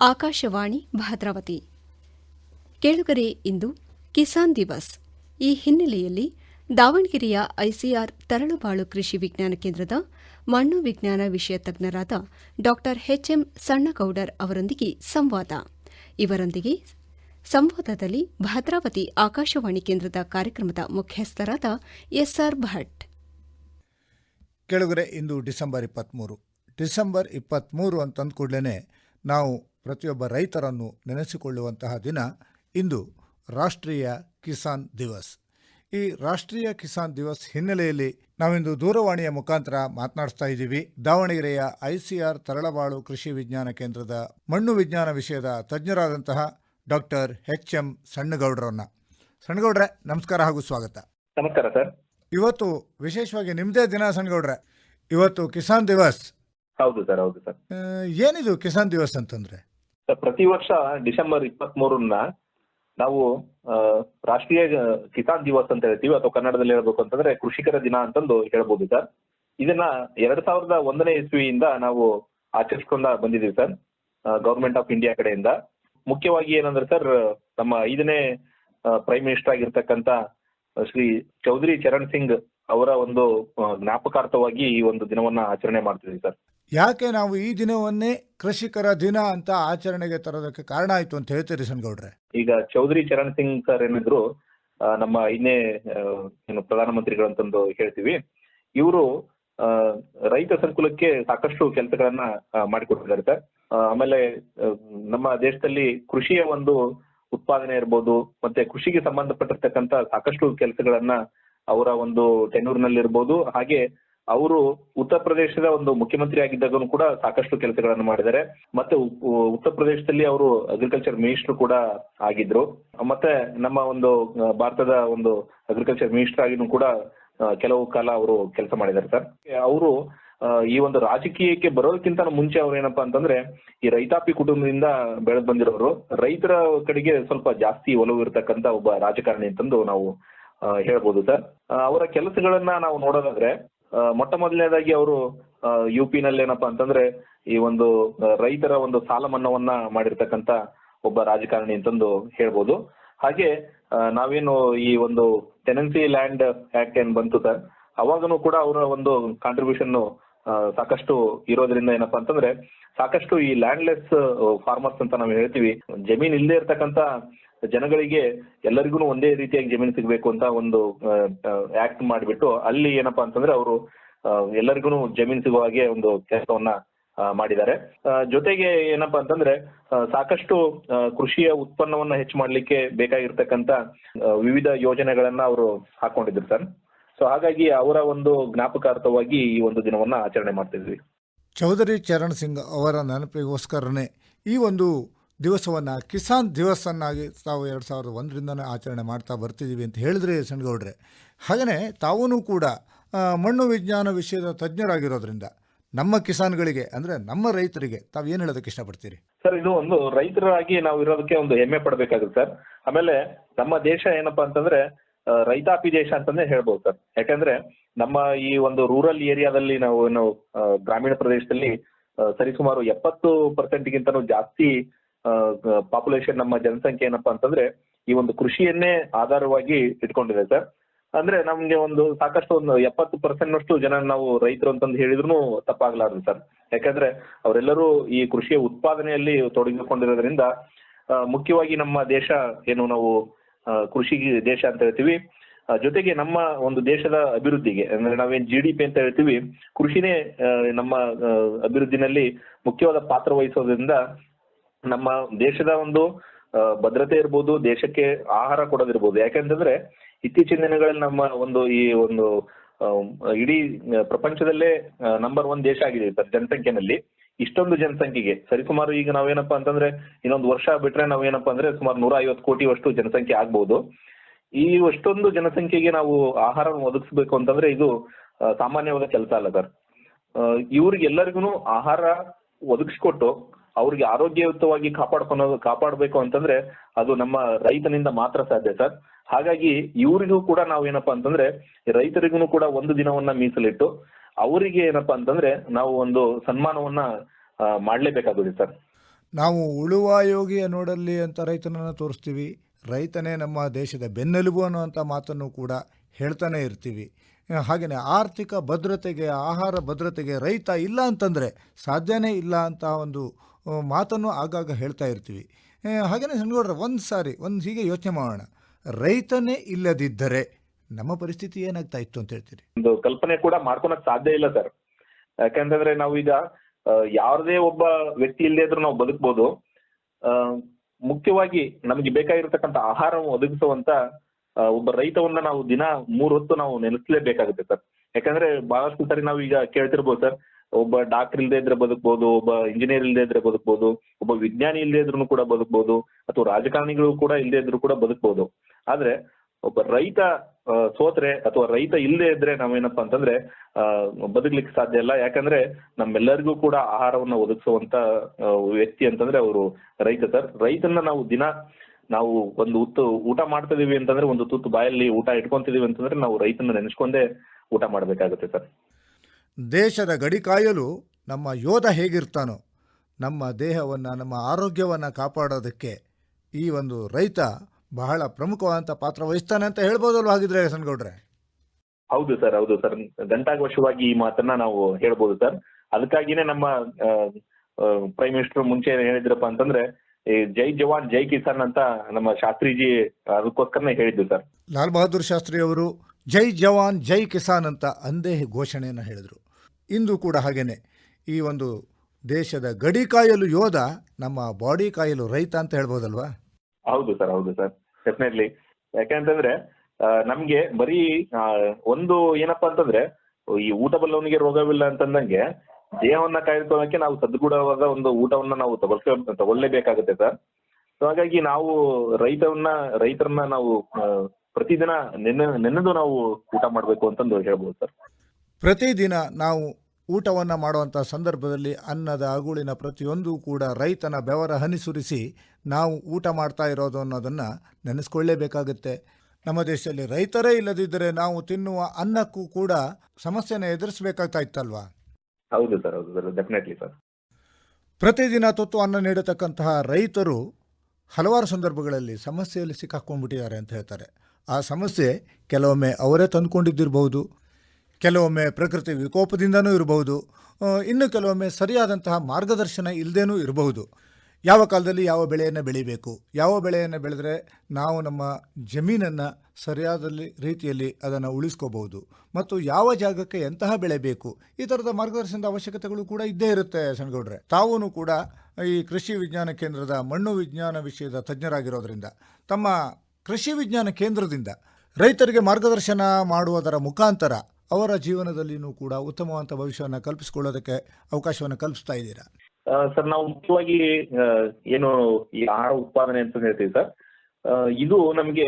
ಆಕಾಶವಾಣಿ ಭದ್ರಾವತಿ. ಕೇಳುಗರೆ, ಇಂದು ಕಿಸಾನ್ ದಿವಸ್. ಈ ಹಿನ್ನೆಲೆಯಲ್ಲಿ ದಾವಣಗೆರೆಯ ಐಸಿಆರ್ ತರಳುಬಾಳು ಕೃಷಿ ವಿಜ್ಞಾನ ಕೇಂದ್ರದ ಮಣ್ಣು ವಿಜ್ಞಾನ ವಿಷಯ ತಜ್ಞರಾದ ಡಾ ಎಚ್ಎಂ ಸಣ್ಣಗೌಡರ್ ಅವರೊಂದಿಗೆ ಸಂವಾದ. ಇವರೊಂದಿಗೆ ಸಂವಾದದಲ್ಲಿ ಭದ್ರಾವತಿ ಆಕಾಶವಾಣಿ ಕೇಂದ್ರದ ಕಾರ್ಯಕ್ರಮದ ಮುಖ್ಯಸ್ಥರಾದ ಎಸ್ಆರ್ ಭಟ್. ಕೆಳಗರೆ, ಇಂದು ಡಿಸೆಂಬರ್ ಇಪ್ಪತ್ತ್ಮೂರು ಡಿಸೆಂಬರ್ ಇಪ್ಪತ್ತ್ಮೂರು ಅಂತಂದ ಕೂಡಲೇ ನಾವು ಪ್ರತಿಯೊಬ್ಬ ರೈತರನ್ನು ನೆನೆಸಿಕೊಳ್ಳುವಂತಹ ದಿನ ಇಂದು ರಾಷ್ಟ್ರೀಯ ಕಿಸಾನ್ ದಿವಸ್. ಈ ರಾಷ್ಟ್ರೀಯ ಕಿಸಾನ್ ದಿವಸ್ ಹಿನ್ನೆಲೆಯಲ್ಲಿ ನಾವಿಂದು ದೂರವಾಣಿಯ ಮುಖಾಂತರ ಮಾತನಾಡಿಸ್ತಾ ಇದ್ದೀವಿ. ದಾವಣಗೆರೆಯ ಐಸಿಆರ್ ತರಳಬಾಳು ಕೃಷಿ ವಿಜ್ಞಾನ ಕೇಂದ್ರದ ಮಣ್ಣು ವಿಜ್ಞಾನ ವಿಷಯದ ತಜ್ಞರಾದಂತಹ ಡಾಕ್ಟರ್ ಎಚ್ ಎಂ ಸಣ್ಣಗೌಡರನ್ನ. ಸಣ್ಣಗೌಡ್ರೆ ನಮಸ್ಕಾರ ಹಾಗೂ ಸ್ವಾಗತ. ನಮಸ್ಕಾರ ಸರ್. ಇವತ್ತು ವಿಶೇಷವಾಗಿ ನಿಮ್ಮದೇ ದಿನ ಸಣ್ಣಗೌಡ್ರೆ. ಇವತ್ತು ಕಿಸಾನ್ ದಿವಸ್. ಹೌದು ಸರ್ ಹೌದು ಸರ್. ಏನಿದು ಕಿಸಾನ್ ದಿವಸ್ ಅಂತಂದ್ರೆ? ಪ್ರತಿ ವರ್ಷ ಡಿಸೆಂಬರ್ ಇಪ್ಪತ್ತ್ ಮೂರನ್ನ ನಾವು ರಾಷ್ಟ್ರೀಯ ಕಿಸಾನ್ ದಿವಸ್ ಅಂತ ಹೇಳ್ತೀವಿ, ಅಥವಾ ಕನ್ನಡದಲ್ಲಿ ಹೇಳ್ಬೇಕು ಅಂತಂದ್ರೆ ಕೃಷಿಕರ ದಿನ ಅಂತಂದು ಹೇಳ್ಬೋದು ಸರ್. ಇದನ್ನ ಎರಡ್ ಸಾವಿರದ ಒಂದನೇ ಇಸ್ವಿಯಿಂದ ನಾವು ಆಚರಿಸ್ಕೊಂಡ ಬಂದಿದ್ದೀವಿ ಸರ್ ಗೌರ್ಮೆಂಟ್ ಆಫ್ ಇಂಡಿಯಾ ಕಡೆಯಿಂದ. ಮುಖ್ಯವಾಗಿ ಏನಂದ್ರೆ ಸರ್, ನಮ್ಮ ಐದನೇ ಪ್ರೈಮ್ ಮಿನಿಸ್ಟರ್ ಆಗಿರ್ತಕ್ಕಂಥ ಶ್ರೀ ಚೌಧರಿ ಚರಣ್ ಸಿಂಗ್ ಅವರ ಒಂದು ಜ್ಞಾಪಕಾರ್ಥವಾಗಿ ಈ ಒಂದು ದಿನವನ್ನ ಆಚರಣೆ ಮಾಡ್ತಿದ್ದೀವಿ ಸರ್. ಯಾಕೆ ನಾವು ಈ ದಿನವನ್ನೇ ಕೃಷಿಕರ ದಿನ ಅಂತ ಆಚರಣೆಗೆ ತರೋದಕ್ಕೆ ಕಾರಣ ಆಯ್ತು ಅಂತ ಹೇಳ್ತೀರಿ ಸಂಗೌಡ್ರೆ ಈಗ ಚೌಧರಿ ಚರಣ್ ಸಿಂಗ್ ಸರ್ ಏನಿದ್ರು ನಮ್ಮ ಇನ್ನೇ ಏನು ಪ್ರಧಾನಮಂತ್ರಿಗಳು ಅಂತಂದು ಹೇಳ್ತೀವಿ, ಇವರು ರೈತ ಸಂಕುಲಕ್ಕೆ ಸಾಕಷ್ಟು ಕೆಲಸಗಳನ್ನ ಮಾಡಿಕೊಟ್ಟಿದ್ದಾರೆ ಸರ್. ಆಮೇಲೆ ನಮ್ಮ ದೇಶದಲ್ಲಿ ಕೃಷಿಯ ಒಂದು ಉತ್ಪಾದನೆ ಇರ್ಬೋದು, ಮತ್ತೆ ಕೃಷಿಗೆ ಸಂಬಂಧಪಟ್ಟಿರ್ತಕ್ಕಂತ ಸಾಕಷ್ಟು ಕೆಲಸಗಳನ್ನ ಅವರ ಒಂದು ಟೆನ್ನೂರ್ನಲ್ಲಿ ಇರ್ಬೋದು ಹಾಗೆ ಅವರು ಉತ್ತರ ಪ್ರದೇಶದ ಒಂದು ಮುಖ್ಯಮಂತ್ರಿ ಆಗಿದ್ದಾಗನು ಕೂಡ ಸಾಕಷ್ಟು ಕೆಲಸಗಳನ್ನು ಮಾಡಿದ್ದಾರೆ. ಮತ್ತೆ ಉತ್ತರ ಪ್ರದೇಶದಲ್ಲಿ ಅವರು ಅಗ್ರಿಕಲ್ಚರ್ ಮಿನಿಸ್ಟರ್ ಕೂಡ ಆಗಿದ್ರು. ಮತ್ತೆ ನಮ್ಮ ಒಂದು ಭಾರತದ ಒಂದು ಅಗ್ರಿಕಲ್ಚರ್ ಮಿನಿಸ್ಟರ್ ಆಗಿನೂ ಕೂಡ ಕೆಲವು ಕಾಲ ಅವರು ಕೆಲಸ ಮಾಡಿದ್ದಾರೆ ಸರ್. ಅವರು ಈ ಒಂದು ರಾಜಕೀಯಕ್ಕೆ ಬರೋದಕ್ಕಿಂತ ಮುಂಚೆ ಅವ್ರು ಏನಪ್ಪಾ ಅಂತಂದ್ರೆ, ಈ ರೈತಾಪಿ ಕುಟುಂಬದಿಂದ ಬೆಳೆದು ಬಂದಿರೋರು, ರೈತರ ಕಡೆಗೆ ಸ್ವಲ್ಪ ಜಾಸ್ತಿ ಒಲವು ಇರತಕ್ಕಂತ ಒಬ್ಬ ರಾಜಕಾರಣಿ ಅಂತಂದು ನಾವು ಹೇಳ್ಬೋದು ಸರ್. ಅವರ ಕೆಲಸಗಳನ್ನ ನಾವು ನೋಡೋದಾದ್ರೆ ಮೊಟ್ಟ ಮೊದಲನೇದಾಗಿ ಅವರು ಯು ಪಿ ನಲ್ಲಿ ಏನಪ್ಪಾ ಅಂತಂದ್ರೆ ಈ ಒಂದು ರೈತರ ಒಂದು ಸಾಲ ಮನ್ನಾವನ್ನ ಮಾಡಿರ್ತಕ್ಕಂತ ಒಬ್ಬ ರಾಜಕಾರಣಿ ಅಂತಂದು ಹೇಳ್ಬೋದು. ಹಾಗೆ ನಾವೇನು ಈ ಒಂದು ಟೆನೆನ್ಸಿ ಲ್ಯಾಂಡ್ ಆಕ್ಟ್ ಏನ್ ಬಂತು ಸರ್, ಅವಾಗನು ಕೂಡ ಅವರ ಒಂದು ಕಾಂಟ್ರಿಬ್ಯೂಷನ್ ಸಾಕಷ್ಟು ಇರೋದ್ರಿಂದ ಏನಪ್ಪಾ ಅಂತಂದ್ರೆ ಸಾಕಷ್ಟು ಈ ಲ್ಯಾಂಡ್ಲೆಸ್ ಫಾರ್ಮರ್ಸ್ ಅಂತ ನಾವು ಹೇಳ್ತೀವಿ. ಜಮೀನ್ ಇಲ್ಲದೆ ಇರ್ತಕ್ಕಂತ ಜನಗಳಿಗೆ ಎಲ್ಲರಿಗೂ ಒಂದೇ ರೀತಿಯಾಗಿ ಜಮೀನು ಸಿಗಬೇಕು ಅಂತ ಒಂದು ಆಕ್ಟ್ ಮಾಡಿಬಿಟ್ಟು ಅಲ್ಲಿ ಏನಪ್ಪಾ ಅಂತಂದ್ರೆ ಅವರು ಎಲ್ಲರಿಗೂ ಜಮೀನು ಸಿಗುವ ಹಾಗೆ ಒಂದು ಕೆಲಸವನ್ನ ಮಾಡಿದ್ದಾರೆ. ಜೊತೆಗೆ ಏನಪ್ಪಾ ಅಂತಂದ್ರೆ ಸಾಕಷ್ಟು ಕೃಷಿಯ ಉತ್ಪನ್ನವನ್ನ ಹೆಚ್ಚು ಮಾಡ್ಲಿಕ್ಕೆ ಬೇಕಾಗಿರ್ತಕ್ಕಂತ ವಿವಿಧ ಯೋಜನೆಗಳನ್ನ ಅವರು ಹಾಕೊಂಡಿದ್ರು ಸರ್. ಸೊ ಹಾಗಾಗಿ ಅವರ ಒಂದು ಜ್ಞಾಪಕಾರ್ಥವಾಗಿ ಈ ಒಂದು ದಿನವನ್ನ ಆಚರಣೆ ಮಾಡ್ತಿದ್ವಿ ಚೌಧರಿ ಚರಣ್ ಸಿಂಗ್ ಅವರ ನೆನಪಿಗೋಸ್ಕರನೇ ಈ ಒಂದು ದಿವಸವನ್ನು, ಕಿಸಾನ್ ದಿವಸನ್ನಾಗಿ ತಾವು ಎರಡು ಸಾವಿರದ ಒಂದರಿಂದನೇ ಆಚರಣೆ ಮಾಡ್ತಾ ಬರ್ತಿದ್ದೀವಿ ಅಂತ ಹೇಳಿದ್ರೆ ಸಣ್ಣಗೌಡ್ರೆ ಹಾಗೆಯೇ ತಾವೂ ಕೂಡ ಮಣ್ಣು ವಿಜ್ಞಾನ ವಿಷಯದ ತಜ್ಞರಾಗಿರೋದ್ರಿಂದ ನಮ್ಮ ಕಿಸಾನ್ಗಳಿಗೆ, ಅಂದರೆ ನಮ್ಮ ರೈತರಿಗೆ ತಾವು ಏನು ಹೇಳೋದಕ್ಕೆ ಇಷ್ಟಪಡ್ತೀರಿ? ಸರ್, ಇದು ಒಂದು ರೈತರಾಗಿ ನಾವು ಇರೋದಕ್ಕೆ ಒಂದು ಹೆಮ್ಮೆ ಪಡಬೇಕಾಗುತ್ತೆ ಸರ್. ಆಮೇಲೆ ನಮ್ಮ ದೇಶ ಏನಪ್ಪಾ ಅಂತಂದ್ರೆ ರೈತಾಪಿ ದೇಶ ಅಂತಾನೆ ಹೇಳ್ಬೋದು ಸರ್. ಯಾಕಂದ್ರೆ ನಮ್ಮ ಈ ಒಂದು ರೂರಲ್ ಏರಿಯಾದಲ್ಲಿ ನಾವು ಏನು ಗ್ರಾಮೀಣ ಪ್ರದೇಶದಲ್ಲಿ ಸರಿಸುಮಾರು ಎಪ್ಪತ್ತು ಪರ್ಸೆಂಟ್ಗಿಂತನೂ ಜಾಸ್ತಿ ಪಾಪ್ಯುಲೇಷನ್ ನಮ್ಮ ಜನಸಂಖ್ಯೆ ಏನಪ್ಪಾ ಅಂತಂದ್ರೆ ಈ ಒಂದು ಕೃಷಿಯನ್ನೇ ಆಧಾರವಾಗಿ ಇಟ್ಕೊಂಡಿದೆ ಸರ್. ಅಂದ್ರೆ ನಮ್ಗೆ ಒಂದು ಸಾಕಷ್ಟು ಒಂದು ಎಪ್ಪತ್ತು ಪರ್ಸೆಂಟ್ ನಷ್ಟು ಜನ ನಾವು ರೈತರು ಅಂತಂದು ಹೇಳಿದ್ರು ತಪ್ಪಾಗ್ಲಾರ್ದು ಸರ್. ಯಾಕಂದ್ರೆ ಅವರೆಲ್ಲರೂ ಈ ಕೃಷಿಯ ಉತ್ಪಾದನೆಯಲ್ಲಿ ತೊಡಗಿಕೊಂಡಿರೋದ್ರಿಂದ ಮುಖ್ಯವಾಗಿ ನಮ್ಮ ದೇಶ ಏನು ನಾವು ಕೃಷಿ ದೇಶ ಅಂತ ಹೇಳ್ತೀವಿ. ಜೊತೆಗೆ ನಮ್ಮ ಒಂದು ದೇಶದ ಅಭಿವೃದ್ಧಿಗೆ, ಅಂದ್ರೆ ನಾವೇನ್ ಜಿ ಡಿ ಪಿ ಅಂತ ಹೇಳ್ತೀವಿ, ಕೃಷಿನೇ ನಮ್ಮ ಅಭಿವೃದ್ಧಿನಲ್ಲಿ ಮುಖ್ಯವಾದ ಪಾತ್ರ ವಹಿಸೋದ್ರಿಂದ ನಮ್ಮ ದೇಶದ ಒಂದು ಭದ್ರತೆ ಇರ್ಬೋದು, ದೇಶಕ್ಕೆ ಆಹಾರ ಕೊಡೋದಿರ್ಬೋದು. ಯಾಕೆಂತಂದ್ರೆ, ಇತ್ತೀಚಿನ ದಿನಗಳಲ್ಲಿ ನಮ್ಮ ಒಂದು ಈ ಒಂದು ಇಡೀ ಪ್ರಪಂಚದಲ್ಲೇ ನಂಬರ್ ಒನ್ ದೇಶ ಆಗಿದೆ ಸರ್ ಜನಸಂಖ್ಯೆನಲ್ಲಿ. ಇಷ್ಟೊಂದು ಜನಸಂಖ್ಯೆಗೆ. ಸರಿಸುಮಾರು ಈಗ ನಾವೇನಪ್ಪಾ ಅಂತಂದ್ರೆ, ಇನ್ನೊಂದು ವರ್ಷ ಬಿಟ್ರೆ ನಾವೇನಪ್ಪಾ ಅಂದ್ರೆ, ಸುಮಾರು ನೂರ ಐವತ್ತು ಕೋಟಿಯಷ್ಟು ಜನಸಂಖ್ಯೆ ಆಗ್ಬಹುದು ಈ ಅಷ್ಟೊಂದು ಜನಸಂಖ್ಯೆಗೆ ನಾವು ಆಹಾರವನ್ನು ಒದಗಿಸ್ಬೇಕು ಅಂತಂದ್ರೆ, ಇದು ಸಾಮಾನ್ಯವಾದ ಕೆಲಸ ಅಲ್ಲ ಸರ್. ಇವ್ರಿಗೆಲ್ಲರಿಗೂ ಆಹಾರ ಒದಗಿಸ್ಕೊಟ್ಟು ಅವ್ರಿಗೆ ಆರೋಗ್ಯಯುತವಾಗಿ ಕಾಪಾಡ್ಕೊಳೋದು ಕಾಪಾಡಬೇಕು ಅಂತಂದ್ರೆ ಅದು ನಮ್ಮ ರೈತನಿಂದ ಮಾತ್ರ ಸಾಧ್ಯ ಸರ್. ಹಾಗಾಗಿ ಇವರಿಗೂ ಕೂಡ ನಾವು ಏನಪ್ಪಾ ಅಂತಂದ್ರೆ, ರೈತರಿಗೂ ಕೂಡ ಒಂದು ದಿನವನ್ನ ಮೀಸಲಿಟ್ಟು ಅವರಿಗೆ ಏನಪ್ಪಾ ಅಂತಂದ್ರೆ ನಾವು ಒಂದು ಸನ್ಮಾನವನ್ನ ಮಾಡಲೇಬೇಕಾಗುತ್ತೆ ಸರ್. ನಾವು ಉಳುವ ಯೋಗಿಯ ನೋಡಲ್ಲಿ ಅಂತ ರೈತನನ್ನು ತೋರಿಸ್ತೀವಿ. ರೈತನೇ ನಮ್ಮ ದೇಶದ ಬೆನ್ನೆಲುಬು ಅನ್ನುವಂಥ ಮಾತನ್ನು ಕೂಡ ಹೇಳ್ತಾನೆ ಇರ್ತೀವಿ. ಹಾಗೆಯೇ ಆರ್ಥಿಕ ಭದ್ರತೆಗೆ, ಆಹಾರ ಭದ್ರತೆಗೆ ರೈತ ಇಲ್ಲ ಅಂತಂದರೆ ಸಾಧ್ಯನೇ ಇಲ್ಲ ಅಂತ ಒಂದು ಮಾತನ್ನು ಆಗಾಗ ಹೇಳ್ತಾ ಇರ್ತೀವಿ. ಹಾಗೆಯೇ ಸಣ್ಣಗೌಡ್ರೆ, ಒಂದು ಸಾರಿ, ಒಂದು ಹೀಗೆ ಯೋಚನೆ ಮಾಡೋಣ. ರೈತನೇ ಇಲ್ಲದಿದ್ದರೆ ನಮ್ಮ ಪರಿಸ್ಥಿತಿ ಏನಾಗ್ತಾ ಇತ್ತು ಅಂತ ಹೇಳ್ತೀರಿ? ಒಂದು ಕಲ್ಪನೆ ಕೂಡ ಮಾಡ್ಕೊಳಕ್ ಸಾಧ್ಯ ಇಲ್ಲ ಸರ್. ಯಾಕಂತಂದ್ರೆ ಈಗ ಯಾರದೇ ಒಬ್ಬ ವ್ಯಕ್ತಿ ಇಲ್ಲದೆ ಇದ್ರೂ ನಾವು ಬದುಕ್ಬೋದು. ಮುಖ್ಯವಾಗಿ ನಮಗೆ ಬೇಕಾಗಿರ್ತಕ್ಕಂಥ ಆಹಾರ ಒದಗಿಸುವಂತ ಒಬ್ಬ ರೈತವನ್ನ ನಾವು ದಿನ ಮೂರ್ ಹೊತ್ತು ನಾವು ನೆನೆಸಲೇಬೇಕಾಗುತ್ತೆ ಸರ್. ಯಾಕಂದ್ರೆ ಬಹಳಷ್ಟು ಸರಿ ನಾವು ಈಗ ಕೇಳ್ತಿರ್ಬೋದು ಸರ್ ಒಬ್ಬ ಡಾಕ್ಟರ್ ಇಲ್ಲದೆ ಇದ್ರೆ ಬದುಕ್ಬೋದು, ಒಬ್ಬ ಇಂಜಿನಿಯರ್ ಇಲ್ಲದೆ ಇದ್ರೆ ಬದುಕ್ಬೋದು, ಒಬ್ಬ ವಿಜ್ಞಾನಿ ಇಲ್ಲದೆ ಇದ್ರು ಕೂಡ ಬದುಕಬಹುದು ಅಥವಾ ರಾಜಕಾರಣಿಗಳು ಕೂಡ ಇಲ್ಲದೆ ಇದ್ರು ಕೂಡ ಬದುಕಬಹುದು ಆದ್ರೆ ಒಬ್ಬ ರೈತ ಸೋತ್ರೆ ಅಥವಾ ರೈತ ಇಲ್ಲದೆ ಇದ್ರೆ ನಾವೇನಪ್ಪಾ ಅಂತಂದ್ರೆ ಬದುಕ್ಲಿಕ್ಕೆ ಸಾಧ್ಯ ಇಲ್ಲ. ಯಾಕಂದ್ರೆ ನಮ್ಮೆಲ್ಲರಿಗೂ ಕೂಡ ಆಹಾರವನ್ನ ಒದಗಿಸುವಂತ ವ್ಯಕ್ತಿ ಅಂತಂದ್ರೆ ಅವರು ರೈತ ಸರ್. ರೈತನ ನಾವು ದಿನ ನಾವು ಒಂದು ಉತ್ತು ಊಟ ಮಾಡ್ತಿದೀವಿ ಅಂತಂದ್ರೆ ಒಂದು ತುತ್ತು ಬಾಯಲ್ಲಿ ಊಟ ಇಟ್ಕೊಂತಿದೀವಿ ಅಂತಂದ್ರೆ ನಾವು ರೈತನ ನೆನೆಸ್ಕೊಂಡೇ ಊಟ ಮಾಡ್ಬೇಕಾಗುತ್ತೆ ಸರ್. ದೇಶದ ಗಡಿ ಕಾಯಲು ನಮ್ಮ ಯೋಧ ಹೇಗಿರ್ತಾನೋ ನಮ್ಮ ದೇಹವನ್ನು ನಮ್ಮ ಆರೋಗ್ಯವನ್ನು ಕಾಪಾಡೋದಕ್ಕೆ ಈ ಒಂದು ರೈತ ಬಹಳ ಪ್ರಮುಖವಾದಂಥ ಪಾತ್ರ ವಹಿಸ್ತಾನೆ ಅಂತ ಹೇಳ್ಬೋದಲ್ವ ಹಾಗಿದ್ರೆ ಸನ್ಗೌಡ್ರೆ ಹೌದು ಸರ್ ಹೌದು ಸರ್. ಗಂಟಾಘೋಷವಾಗಿ ಈ ಮಾತನ್ನ ನಾವು ಹೇಳ್ಬೋದು ಸರ್. ಅದಕ್ಕಾಗಿನೇ ನಮ್ಮ ಪ್ರೈಮ್ ಮಿನಿಸ್ಟರ್ ಮುಂಚೆ ಹೇಳಿದ್ರಪ್ಪ ಅಂತಂದ್ರೆ ಈ ಜೈ ಜವಾನ್ ಜೈ ಕಿಸಾನ್ ಅಂತ ನಮ್ಮ ಶಾಸ್ತ್ರಿಜಿ ಅದಕ್ಕೋಸ್ಕರನೇ ಹೇಳಿದ್ದು ಸರ್. ಲಾಲ್ ಬಹದ್ದೂರ್ ಶಾಸ್ತ್ರಿ ಅವರು ಜೈ ಜವಾನ್, ಜೈ ಕಿಸಾನ್ ಅಂತ ಅಂದೇ ಘೋಷಣೆಯನ್ನು ಹೇಳಿದರು. ಇಂದು ಕೂಡ ಹಾಗೇನೆ. ಈ ಒಂದು ದೇಶದ ಗಡಿ ಕಾಯಲು ಯೋಧ ನಮ್ಮ ಬಾಡಿ ಕಾಯಲು ರೈತ ಅಂತ ಹೇಳ್ಬೋದಲ್ವಾ? ಹೌದು ಸರ್ ಹೌದು ಸರ್. ಡೆಫಿನೆಟ್ಲಿ ಯಾಕೆಂತಂದ್ರೆ ನಮ್ಗೆ ಬರೀ ಒಂದು ಏನಪ್ಪಾ ಅಂತಂದ್ರೆ, ಈ ಊಟ ಬಲ್ಲವನಿಗೆ ರೋಗವಿಲ್ಲ ಅಂತಂದಂಗೆ ದೇಹವನ್ನ ಕಾಯ್ದುಕೊಳ್ಳೋಕೆ ನಾವು ಸದ್ಗುಣವಾದ ಒಂದು ಊಟವನ್ನ ನಾವು ತಗೊಳ್ಕೊ ಸರ್. ಸೊ ಹಾಗಾಗಿ ನಾವು ರೈತವನ್ನ, ರೈತರನ್ನ ನಾವು ಪ್ರತಿದಿನ ನೆನೆ ನೆನೆದು ನಾವು ಊಟ ಮಾಡಬೇಕು ಅಂತಂದು ಹೇಳ್ಬೋದು ಸರ್. ಪ್ರತಿದಿನ ನಾವು ಊಟವನ್ನು ಮಾಡುವಂಥ ಸಂದರ್ಭದಲ್ಲಿ ಅನ್ನದ ಅಗುಳಿನ ಪ್ರತಿಯೊಂದು ಕೂಡ ರೈತನ ಬೆವರ ಹನಿ ಸುರಿಸಿ ನಾವು ಊಟ ಮಾಡ್ತಾ ಇರೋದು ಅನ್ನೋದನ್ನು ನೆನೆಸ್ಕೊಳ್ಳೇಬೇಕಾಗುತ್ತೆ. ನಮ್ಮ ದೇಶದಲ್ಲಿ ರೈತರೇ ಇಲ್ಲದಿದ್ದರೆ ನಾವು ತಿನ್ನುವ ಅನ್ನಕ್ಕೂ ಕೂಡ ಸಮಸ್ಯೆನ ಎದುರಿಸಬೇಕಾಗ್ತಾ ಇತ್ತಲ್ವಾ? ಹೌದು ಸರ್ ಹೌದು ಸರ್ ಡೆಫಿನೆಟ್ಲಿ ಸರ್. ಪ್ರತಿದಿನ ತುತ್ತು ಅನ್ನ ನೀಡತಕ್ಕಂತಹ ರೈತರು ಹಲವಾರು ಸಂದರ್ಭಗಳಲ್ಲಿ ಸಮಸ್ಯೆಯಲ್ಲಿ ಸಿಕ್ಕಾಕೊಂಡ್ಬಿಟ್ಟಿದ್ದಾರೆ ಅಂತ ಹೇಳ್ತಾರೆ. ಆ ಸಮಸ್ಯೆ ಕೆಲವೊಮ್ಮೆ ಅವರೇ ತಂದುಕೊಂಡಿದ್ದಿರಬಹುದು, ಕೆಲವೊಮ್ಮೆ ಪ್ರಕೃತಿ ವಿಕೋಪದಿಂದನೂ ಇರಬಹುದು ಇನ್ನು ಕೆಲವೊಮ್ಮೆ ಸರಿಯಾದಂತಹ ಮಾರ್ಗದರ್ಶನ ಇಲ್ಲದೇನೂ ಇರಬಹುದು. ಯಾವ ಕಾಲದಲ್ಲಿ ಯಾವ ಬೆಳೆಯನ್ನು ಬೆಳಿಬೇಕು, ಯಾವ ಬೆಳೆಯನ್ನು ಬೆಳೆದರೆ ನಾವು ನಮ್ಮ ಜಮೀನನ್ನು ಸರಿಯಾದ ರೀತಿಯಲ್ಲಿ ಅದನ್ನು ಉಳಿಸ್ಕೋಬಹುದು, ಮತ್ತು ಯಾವ ಜಾಗಕ್ಕೆ ಎಂತಹ ಬೆಳೆ ಬೇಕು, ಈ ಥರದ ಮಾರ್ಗದರ್ಶನದ ಅವಶ್ಯಕತೆಗಳು ಕೂಡ ಇದ್ದೇ ಇರುತ್ತೆ ಸಣ್ಣಗೌಡ್ರೆ. ತಾವೂ ಕೂಡ ಈ ಕೃಷಿ ವಿಜ್ಞಾನ ಕೇಂದ್ರದ ಮಣ್ಣು ವಿಜ್ಞಾನ ವಿಷಯದ ತಜ್ಞರಾಗಿರೋದ್ರಿಂದ ತಮ್ಮ ಕೃಷಿ ವಿಜ್ಞಾನ ಕೇಂದ್ರದಿಂದ ರೈತರಿಗೆ ಮಾರ್ಗದರ್ಶನ ಮಾಡುವುದರ ಮುಖಾಂತರ ಅವರ ಜೀವನದಲ್ಲಿಯೂ ಕೂಡ ಉತ್ತಮವಾದ ಭವಿಷ್ಯವನ್ನು ಕಲ್ಪಿಸಿಕೊಳ್ಳೋದಕ್ಕೆ ಅವಕಾಶವನ್ನು ಕಲ್ಪಿಸ್ತಾ ಇದ್ದೀರಾ? ಸರ್, ನಾವು ಮುಖ್ಯವಾಗಿ ಏನು ಈ ಆಹಾರ ಉತ್ಪಾದನೆ ಅಂತ ಹೇಳ್ತೀವಿ ಸರ್. ಇದು ನಮಗೆ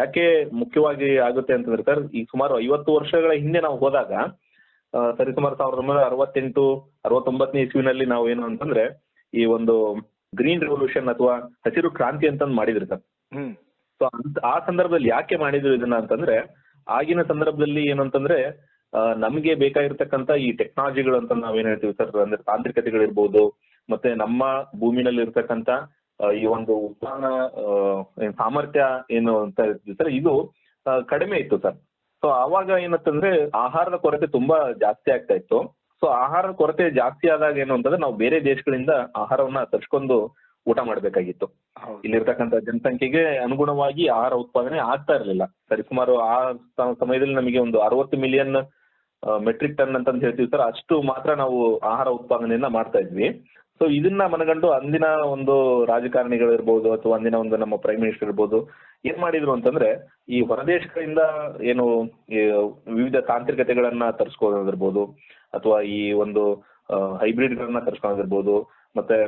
ಯಾಕೆ ಮುಖ್ಯವಾಗಿ ಆಗುತ್ತೆ ಅಂತಂದ್ರೆ ಸರ್, ಈ ಸುಮಾರು ಐವತ್ತು ವರ್ಷಗಳ ಹಿಂದೆ ನಾವು ಹೋದಾಗ ಸರಿ ಸುಮಾರು ಸಾವಿರದ ಒಂಬೈನೂರ ಅರವತ್ತೆಂಟು, ಅರವತ್ತೊಂಬತ್ತನೇ ಇಸ್ವಿನಲ್ಲಿ ನಾವು ಏನು ಅಂತಂದ್ರೆ, ಈ ಒಂದು ಗ್ರೀನ್ ರೆವಲ್ಯೂಷನ್ ಅಥವಾ ಹಸಿರು ಕ್ರಾಂತಿ ಅಂತಂದು ಮಾಡಿದ್ರಿ ಸರ್. ಸೊ ಆ ಸಂದರ್ಭದಲ್ಲಿ ಯಾಕೆ ಮಾಡಿದ್ರು ಇದನ್ನ ಅಂತಂದ್ರೆ ಆಗಿನ ಸಂದರ್ಭದಲ್ಲಿ ಏನಂತಂದ್ರೆ ನಮ್ಗೆ ಬೇಕಾಗಿರ್ತಕ್ಕಂಥ ಈ ಟೆಕ್ನಾಲಜಿಗಳು ಅಂತ ನಾವೇನ್ ಹೇಳ್ತೀವಿ ಸರ್ ಅಂದ್ರೆ ತಾಂತ್ರಿಕತೆಗಳಿರ್ಬೋದು ಮತ್ತೆ ನಮ್ಮ ಭೂಮಿನಲ್ಲಿ ಇರ್ತಕ್ಕಂಥ ಆ, ಈ ಒಂದು ಉತ್ಪಾದನ ಸಾಮರ್ಥ್ಯ ಏನು ಅಂತ ಹೇಳ್ತೀವಿ ಸರ್ ಇದು ಕಡಿಮೆ ಇತ್ತು ಸರ್. ಸೊ ಆವಾಗ ಏನಂತಂದ್ರೆ ಆಹಾರದ ಕೊರತೆ ತುಂಬಾ ಜಾಸ್ತಿ ಆಗ್ತಾ ಇತ್ತು. ಸೊ ಆಹಾರದ ಕೊರತೆ ಜಾಸ್ತಿ ಆದಾಗ ಏನು ಅಂತಂದ್ರೆ ನಾವು ಬೇರೆ ದೇಶಗಳಿಂದ ಆಹಾರವನ್ನ ತರ್ಸ್ಕೊಂಡು ಊಟ ಮಾಡಬೇಕಾಗಿತ್ತು. ಇಲ್ಲಿರ್ತಕ್ಕಂಥ ಜನಸಂಖ್ಯೆಗೆ ಅನುಗುಣವಾಗಿ ಆಹಾರ ಉತ್ಪಾದನೆ ಆಗ್ತಾ ಇರಲಿಲ್ಲ. ಸರಿಸುಮಾರು ಆ ಸಮಯದಲ್ಲಿ ನಮಗೆ ಒಂದು ಅರವತ್ತು ಮಿಲಿಯನ್ ಮೆಟ್ರಿಕ್ ಟನ್ ಅಂತ ಹೇಳ್ತೀವಿ ಸರ್. ಅಷ್ಟು ಮಾತ್ರ ನಾವು ಆಹಾರ ಉತ್ಪಾದನೆಯನ್ನ ಮಾಡ್ತಾ ಇದ್ವಿ. ಸೊ ಇದನ್ನ ಮನಗಂಡು ಅಂದಿನ ಒಂದು ರಾಜಕಾರಣಿಗಳು ಇರ್ಬೋದು ಅಥವಾ ಅಂದಿನ ಒಂದು ನಮ್ಮ ಪ್ರೈಮ್ ಮಿನಿಸ್ಟರ್ ಇರ್ಬೋದು ಏನ್ ಮಾಡಿದ್ರು ಅಂತಂದ್ರೆ ಈ ಹೊರದೇಶಗಳಿಂದ ಏನು ವಿವಿಧ ತಾಂತ್ರಿಕತೆಗಳನ್ನ ತರಿಸ್ಕೊಳ್ಳೋದಿರ್ಬೋದು ಅಥವಾ ಈ ಒಂದು ಹೈಬ್ರಿಡ್ ಗಳನ್ನ ತರಿಸ್ಕೊಳ್ಳೋದಿರ್ಬೋದು ಮತ್ತೆ